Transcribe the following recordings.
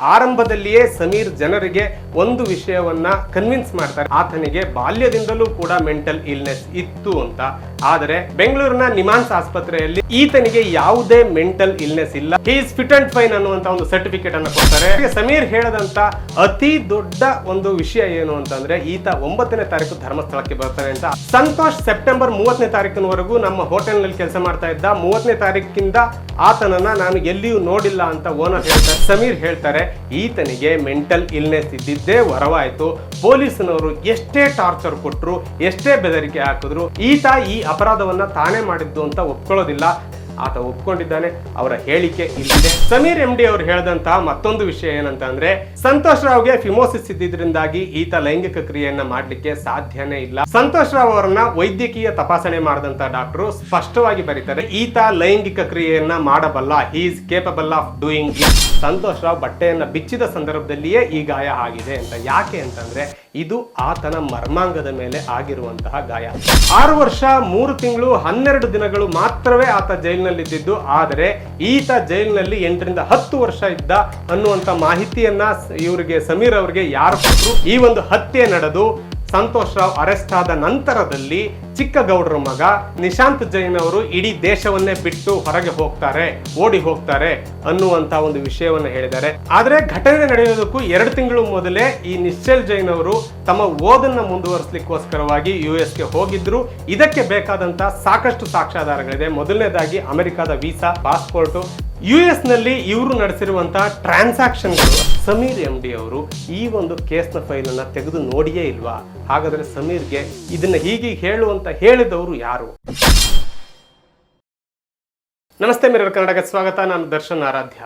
ಆರಂಭದಲ್ಲಿಯೇ ಸಮೀರ್ ಜನರಿಗೆ ಒಂದು ವಿಷಯವನ್ನ ಕನ್ವಿನ್ಸ್ ಮಾಡ್ತಾರೆ. ಆತನಿಗೆ ಬಾಲ್ಯದಿಂದಲೂ ಕೂಡ ಮೆಂಟಲ್ ಇಲ್ನೆಸ್ ಇತ್ತು ಅಂತ. ಆದರೆ ಬೆಂಗಳೂರಿನ ನಿಮಾನ್ಸ್ ಆಸ್ಪತ್ರೆಯಲ್ಲಿ ಈತನಿಗೆ ಯಾವುದೇ ಮೆಂಟಲ್ ಇಲ್ನೆಸ್ ಇಲ್ಲ. ಈಸ್ ಫಿಟ್ ಅಂಡ್ ಫೈನ್ ಅನ್ನುವಂತ ಒಂದು ಸರ್ಟಿಫಿಕೇಟ್ ಅನ್ನು ಕೊಡ್ತಾರೆ. ಸಮೀರ್ ಹೇಳದಂತ ಅತಿ ದೊಡ್ಡ ಒಂದು ವಿಷಯ ಏನು ಅಂತಂದ್ರೆ ಈತ ಒಂಬತ್ತನೇ ತಾರೀಕು ಧರ್ಮಸ್ಥಳಕ್ಕೆ ಬರ್ತಾನೆ ಅಂತ. ಸಂತೋಷ್ ಸೆಪ್ಟೆಂಬರ್ ಮೂವತ್ತನೇ ತಾರೀಕಿನವರೆಗೂ ನಮ್ಮ ಹೋಟೆಲ್ನಲ್ಲಿ ಕೆಲಸ ಮಾಡ್ತಾ ಇದ್ದ. ಮೂವತ್ತನೇ ತಾರೀಕಿಂದ ಆತನನ್ನ ನಾನು ಎಲ್ಲಿಯೂ ನೋಡಿಲ್ಲ ಅಂತ ಓನರ್ ಹೇಳ್ತಾರೆ ಸಮೀರ್ ಹೇಳ್ತಾರೆ, ಈತನಿಗೆ ಮೆಂಟಲ್ ಇಲ್ನೆಸ್ ಇದ್ದಿದ್ದೇ ವರವಾಯಿತು. ಪೊಲೀಸ್ನವರು ಎಷ್ಟೇ ಟಾರ್ಚರ್ ಕೊಟ್ರು, ಎಷ್ಟೇ ಬೆದರಿಕೆ ಹಾಕಿದ್ರು, ಈತ ಈ ಅಪರಾಧವನ್ನ ತಾನೇ ಮಾಡಿದ್ದು ಅಂತ ಒಪ್ಕೊಳ್ಳೋದಿಲ್ಲ. ಆತ ಒಪ್ಕೊಂಡಿದ್ದಾನೆ, ಅವರ ಹೇಳಿಕೆ ಇಲ್ಲಿದೆ. ಸಮೀರ್ ಎಂ ಡಿ ಅವರು ಹೇಳದಂತ ಮತ್ತೊಂದು ವಿಷಯ ಏನಂತ ಅಂದ್ರೆ ಸಂತೋಷ್ ರಾವ್ಗೆ ಫಿಮೋಸಿಸ್ ಇದ್ದಿದ್ರಿಂದಾಗಿ ಈತ ಲೈಂಗಿಕ ಕ್ರಿಯೆಯನ್ನ ಮಾಡ್ಲಿಕ್ಕೆ ಸಾಧ್ಯನೇ ಇಲ್ಲ. ಸಂತೋಷ್ ರಾವ್ ಅವರನ್ನ ವೈದ್ಯಕೀಯ ತಪಾಸಣೆ ಮಾಡಿದಂತ ಡಾಕ್ಟರ್ ಸ್ಪಷ್ಟವಾಗಿ ಬರೀತಾರೆ, ಈತ ಲೈಂಗಿಕ ಕ್ರಿಯೆಯನ್ನ ಮಾಡಬಲ್ಲ he is capable of doing Santosh Rao ಬಟ್ಟೆಯನ್ನ ಬಿಚ್ಚಿದ ಸಂದರ್ಭದಲ್ಲಿಯೇ ಈ ಗಾಯ ಆಗಿದೆ ಅಂತ. ಯಾಕೆ ಅಂತಂದ್ರೆ, ಇದು ಆತನ ಮರ್ಮಾಂಗದ ಮೇಲೆ ಆಗಿರುವಂತಹ ಗಾಯ. ಆರು ವರ್ಷ, ಮೂರು ತಿಂಗಳು, ಹನ್ನೆರಡು ದಿನಗಳು ಮಾತ್ರವೇ ಆತ ಜೈಲಿನಲ್ಲಿದ್ದಿದ್ದು, ಆದರೆ ಈತ ಜೈಲಿನಲ್ಲಿ ಎಂಟರಿಂದ ಹತ್ತು ವರ್ಷ ಇದ್ದ ಅನ್ನುವಂತ ಮಾಹಿತಿಯನ್ನ ಇವರಿಗೆ, ಸಮೀರ್ ಅವರಿಗೆ ಯಾರು ಕೊಟ್ಟರು ಈ ಒಂದು ಹತ್ಯೆ ನಡೆದು ಸಂತೋಷ್ ರಾವ್ ಅರೆಸ್ಟ್ ಆದ ನಂತರದಲ್ಲಿ ಚಿಕ್ಕಗೌಡರ ಮಗ ನಿಶಾಂತ್ ಜೈನ್ ಅವರು ಇಡೀ ದೇಶವನ್ನೇ ಬಿಟ್ಟು ಹೊರಗೆ ಹೋಗ್ತಾರೆ, ಓಡಿ ಹೋಗ್ತಾರೆ ಅನ್ನುವಂತ ಒಂದು ವಿಷಯವನ್ನು ಹೇಳಿದ್ದಾರೆ. ಆದ್ರೆ ಘಟನೆ ನಡೆಯೋದಕ್ಕೂ ಎರಡು ತಿಂಗಳು ಮೊದಲೇ ಈ ನಿಶ್ಚಲ್ ಜೈನ್ ಅವರು ತಮ್ಮ ಓದನ್ನ ಮುಂದುವರಿಸಲಿಕ್ಕೋಸ್ಕರವಾಗಿ ಯು ಗೆ ಹೋಗಿದ್ರು. ಇದಕ್ಕೆ ಬೇಕಾದಂತ ಸಾಕಷ್ಟು ಸಾಕ್ಷ್ಯಾಧಾರಗಳಿದೆ. ಮೊದಲನೇದಾಗಿ ಅಮೆರಿಕದ ವೀಸಾ, ಪಾಸ್ಪೋರ್ಟ್. ಯು ಎಸ್ನಲ್ಲಿ ಇವರು ನಡೆಸಿರುವಂತಹ ಟ್ರಾನ್ಸಾಕ್ಷನ್ಗಳು. ಸಮೀರ್ ಎಂ ಡಿ ಅವರು ಈ ಒಂದು ಕೇಸ್ನ ಫೈಲ್ ಅನ್ನ ತೆಗೆದು ನೋಡಿಯೇ ಇಲ್ವಾ? ಹಾಗಾದ್ರೆ ಸಮೀರ್ಗೆ ಇದನ್ನ ಹೀಗೆ ಹೇಳುವಂತ ಹೇಳಿದವರು ಯಾರು? ನಮಸ್ತೆ ಮಿರರ್ ಕನ್ನಡಕ್ಕೆ ಸ್ವಾಗತ. ನಾನು ದರ್ಶನ್ ಆರಾಧ್ಯ.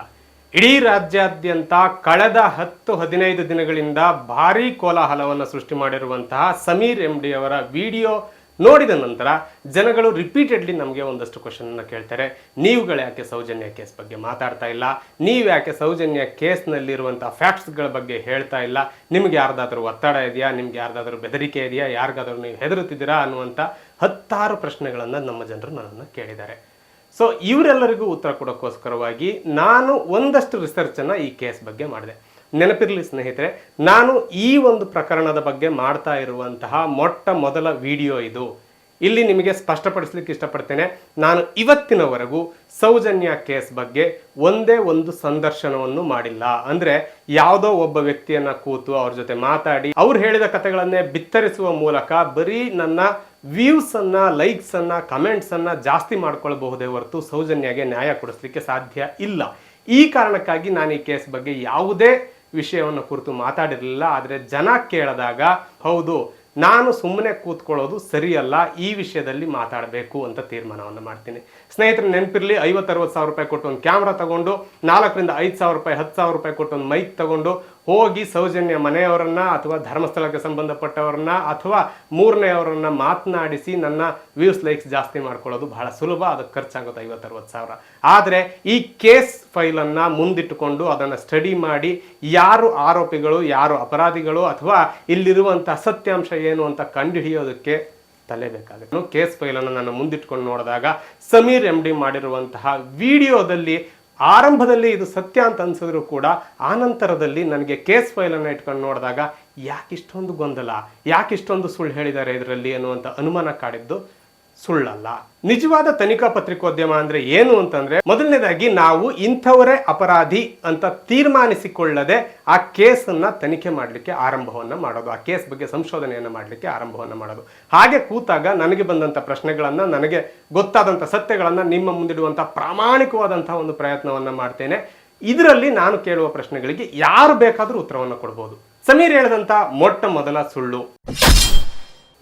ಇಡೀ ರಾಜ್ಯಾದ್ಯಂತ ಕಳೆದ ಹತ್ತು ಹದಿನೈದು ದಿನಗಳಿಂದ ಭಾರೀ ಕೋಲಾಹಲವನ್ನು ಸೃಷ್ಟಿ ಮಾಡಿರುವಂತಹ ಸಮೀರ್ ಎಂ ಡಿ ಅವರ ವಿಡಿಯೋ ನೋಡಿದ ನಂತರ ಜನಗಳು ರಿಪೀಟೆಡ್ಲಿ ನಮಗೆ ಒಂದಷ್ಟು ಕ್ವಶನನ್ನು ಕೇಳ್ತಾರೆ. ನೀವುಗಳು ಯಾಕೆ ಸೌಜನ್ಯ ಕೇಸ್ ಬಗ್ಗೆ ಮಾತಾಡ್ತಾ ಇಲ್ಲ? ನೀವು ಯಾಕೆ ಸೌಜನ್ಯ ಕೇಸ್ನಲ್ಲಿರುವಂಥ ಫ್ಯಾಕ್ಟ್ಸ್ಗಳ ಬಗ್ಗೆ ಹೇಳ್ತಾ ಇಲ್ಲ? ನಿಮ್ಗೆ ಯಾರ್ದಾದ್ರೂ ಒತ್ತಡ ಇದೆಯಾ? ನಿಮ್ಗೆ ಯಾರ್ದಾದ್ರೂ ಬೆದರಿಕೆ ಇದೆಯಾ? ಯಾರಿಗಾದರೂ ನೀವು ಹೆದರುತ್ತಿದ್ದೀರಾ ಅನ್ನುವಂಥ ಹತ್ತಾರು ಪ್ರಶ್ನೆಗಳನ್ನು ನಮ್ಮ ಜನರು ನನ್ನನ್ನು ಕೇಳಿದ್ದಾರೆ. ಸೊ ಇವರೆಲ್ಲರಿಗೂ ಉತ್ತರ ಕೊಡೋಕ್ಕೋಸ್ಕರವಾಗಿ ನಾನು ಒಂದಷ್ಟು ರಿಸರ್ಚನ್ನು ಈ ಕೇಸ್ ಬಗ್ಗೆ ಮಾಡಿದೆ. ನೆನಪಿರಲಿ ಸ್ನೇಹಿತರೆ, ನಾನು ಈ ಒಂದು ಪ್ರಕರಣದ ಬಗ್ಗೆ ಮಾಡ್ತಾ ಇರುವಂತಹ ಮೊಟ್ಟ ಮೊದಲ ವಿಡಿಯೋ ಇದು. ಇಲ್ಲಿ ನಿಮಗೆ ಸ್ಪಷ್ಟಪಡಿಸ್ಲಿಕ್ಕೆ ಇಷ್ಟಪಡ್ತೇನೆ, ನಾನು ಇವತ್ತಿನವರೆಗೂ ಸೌಜನ್ಯ ಕೇಸ್ ಬಗ್ಗೆ ಒಂದೇ ಒಂದು ಸಂದರ್ಶನವನ್ನು ಮಾಡಿಲ್ಲ. ಅಂದರೆ ಯಾವುದೋ ಒಬ್ಬ ವ್ಯಕ್ತಿಯನ್ನು ಕೂತು ಅವ್ರ ಜೊತೆ ಮಾತಾಡಿ, ಅವ್ರು ಹೇಳಿದ ಕಥೆಗಳನ್ನೇ ಬಿತ್ತರಿಸುವ ಮೂಲಕ ಬರೀ ನನ್ನ ವ್ಯೂಸನ್ನು ಲೈಕ್ಸನ್ನು ಲೈಕ್ಸ್ ಅನ್ನ ಕಮೆಂಟ್ಸ್ ಅನ್ನ ಜಾಸ್ತಿ ಮಾಡ್ಕೊಳ್ಬಹುದೇ ಹೊರತು ಸೌಜನ್ಯಗೆ ನ್ಯಾಯ ಕೊಡಿಸ್ಲಿಕ್ಕೆ ಸಾಧ್ಯ ಇಲ್ಲ. ಈ ಕಾರಣಕ್ಕಾಗಿ ನಾನು ಈ ಕೇಸ್ ಬಗ್ಗೆ ಯಾವುದೇ ವಿಷಯವನ್ನು ಕುರಿತು ಮಾತಾಡಿರಲಿಲ್ಲ, ಆದರೆ ಜನ ಕೇಳಿದಾಗ, ಹೌದು, ನಾನು ಸುಮ್ಮನೆ ಕೂತ್ಕೊಳ್ಳೋದು ಸರಿಯಲ್ಲ, ಈ ವಿಷಯದಲ್ಲಿ ಮಾತಾಡಬೇಕು ಅಂತ ತೀರ್ಮಾನವನ್ನು ಮಾಡ್ತೀನಿ. ಸ್ನೇಹಿತರು, ನೆನಪಿರಲಿ, ಐವತ್ತರವತ್ತು ಸಾವಿರ ರೂಪಾಯಿ ಕೊಟ್ಟು ಒಂದು ಕ್ಯಾಮ್ರಾ ತಗೊಂಡು, ನಾಲ್ಕರಿಂದ ಐದು ಸಾವಿರ ರೂಪಾಯಿ, ಹತ್ತು ಸಾವಿರ ರೂಪಾಯಿ ಕೊಟ್ಟು ಒಂದು ಮೈಕ್ ತಗೊಂಡು ಹೋಗಿ ಸೌಜನ್ಯ ಮನೆಯವರನ್ನ ಅಥವಾ ಧರ್ಮಸ್ಥಳಕ್ಕೆ ಸಂಬಂಧಪಟ್ಟವರನ್ನ ಅಥವಾ ಮೂರನೆಯವರನ್ನ ಮಾತನಾಡಿಸಿ ನನ್ನ ವ್ಯೂಸ್ ಲೈಕ್ಸ್ ಜಾಸ್ತಿ ಮಾಡ್ಕೊಳ್ಳೋದು ಬಹಳ ಸುಲಭ. ಅದಕ್ಕೆ ಖರ್ಚಾಗೋದು ಐವತ್ತರವತ್ತು ಸಾವಿರ. ಆದರೆ ಈ ಕೇಸ್ ಫೈಲನ್ನು ಮುಂದಿಟ್ಟುಕೊಂಡು ಅದನ್ನು ಸ್ಟಡಿ ಮಾಡಿ ಯಾರು ಆರೋಪಿಗಳು, ಯಾರು ಅಪರಾಧಿಗಳು ಅಥವಾ ಇಲ್ಲಿರುವಂಥ ಸತ್ಯಾಂಶ ಏನು ಅಂತ ಕಂಡುಹಿಡಿಯೋದಕ್ಕೆ ತಲೆ ಬೇಕಾಗುತ್ತೆ ಕೇಸ್ ಫೈಲನ್ನು ನಾನು ಮುಂದಿಟ್ಕೊಂಡು ನೋಡಿದಾಗ ಸಮೀರ್ ಎಂ ಡಿ ಮಾಡಿರುವಂತಹ ವಿಡಿಯೋದಲ್ಲಿ ಆರಂಭದಲ್ಲಿ ಇದು ಸತ್ಯ ಅಂತ ಅನ್ಸಿದ್ರು ಕೂಡ ಆನಂತರದಲ್ಲಿ ನನಗೆ ಕೇಸ್ ಫೈಲನ್ನು ಇಟ್ಕೊಂಡು ನೋಡಿದಾಗ ಯಾಕೆ ಇಷ್ಟೊಂದು ಗೊಂದಲ ಯಾಕೆ ಇಷ್ಟೊಂದು ಸುಳ್ಳು ಹೇಳಿದ್ದಾರೆ ಇದರಲ್ಲಿ ಅನ್ನುವಂಥ ಅನುಮಾನ ಕಾಡಿದ್ದು. ಸುಳ್ಳಲ್ಲ. ನಿಜವಾದ ತನಿಖಾ ಪತ್ರಿಕೋದ್ಯಮ ಅಂದ್ರೆ ಏನು ಅಂತಂದ್ರೆ, ಮೊದಲನೇದಾಗಿ ನಾವು ಇಂಥವರೇ ಅಪರಾಧಿ ಅಂತ ತೀರ್ಮಾನಿಸಿಕೊಳ್ಳದೆ ಆ ಕೇಸನ್ನ ತನಿಖೆ ಮಾಡಲಿಕ್ಕೆ ಆರಂಭವನ್ನ ಮಾಡೋದು, ಆ ಕೇಸ್ ಬಗ್ಗೆ ಸಂಶೋಧನೆಯನ್ನ ಮಾಡಲಿಕ್ಕೆ ಆರಂಭವನ್ನ ಮಾಡೋದು. ಹಾಗೆ ಕೂತಾಗ ನನಗೆ ಬಂದಂತ ಪ್ರಶ್ನೆಗಳನ್ನ, ನನಗೆ ಗೊತ್ತಾದಂಥ ಸತ್ಯಗಳನ್ನ, ನಿಮ್ಮ ಮುಂದಿಡುವಂಥ ಪ್ರಾಮಾಣಿಕವಾದಂತಹ ಒಂದು ಪ್ರಯತ್ನವನ್ನ ಮಾಡ್ತೇನೆ. ಇದರಲ್ಲಿ ನಾನು ಕೇಳುವ ಪ್ರಶ್ನೆಗಳಿಗೆ ಯಾರು ಬೇಕಾದರೂ ಉತ್ತರವನ್ನು ಕೊಡ್ಬೋದು. ಸಮೀರ್ ಹೇಳಿದಂಥ ಮೊಟ್ಟ ಮೊದಲ ಸುಳ್ಳು.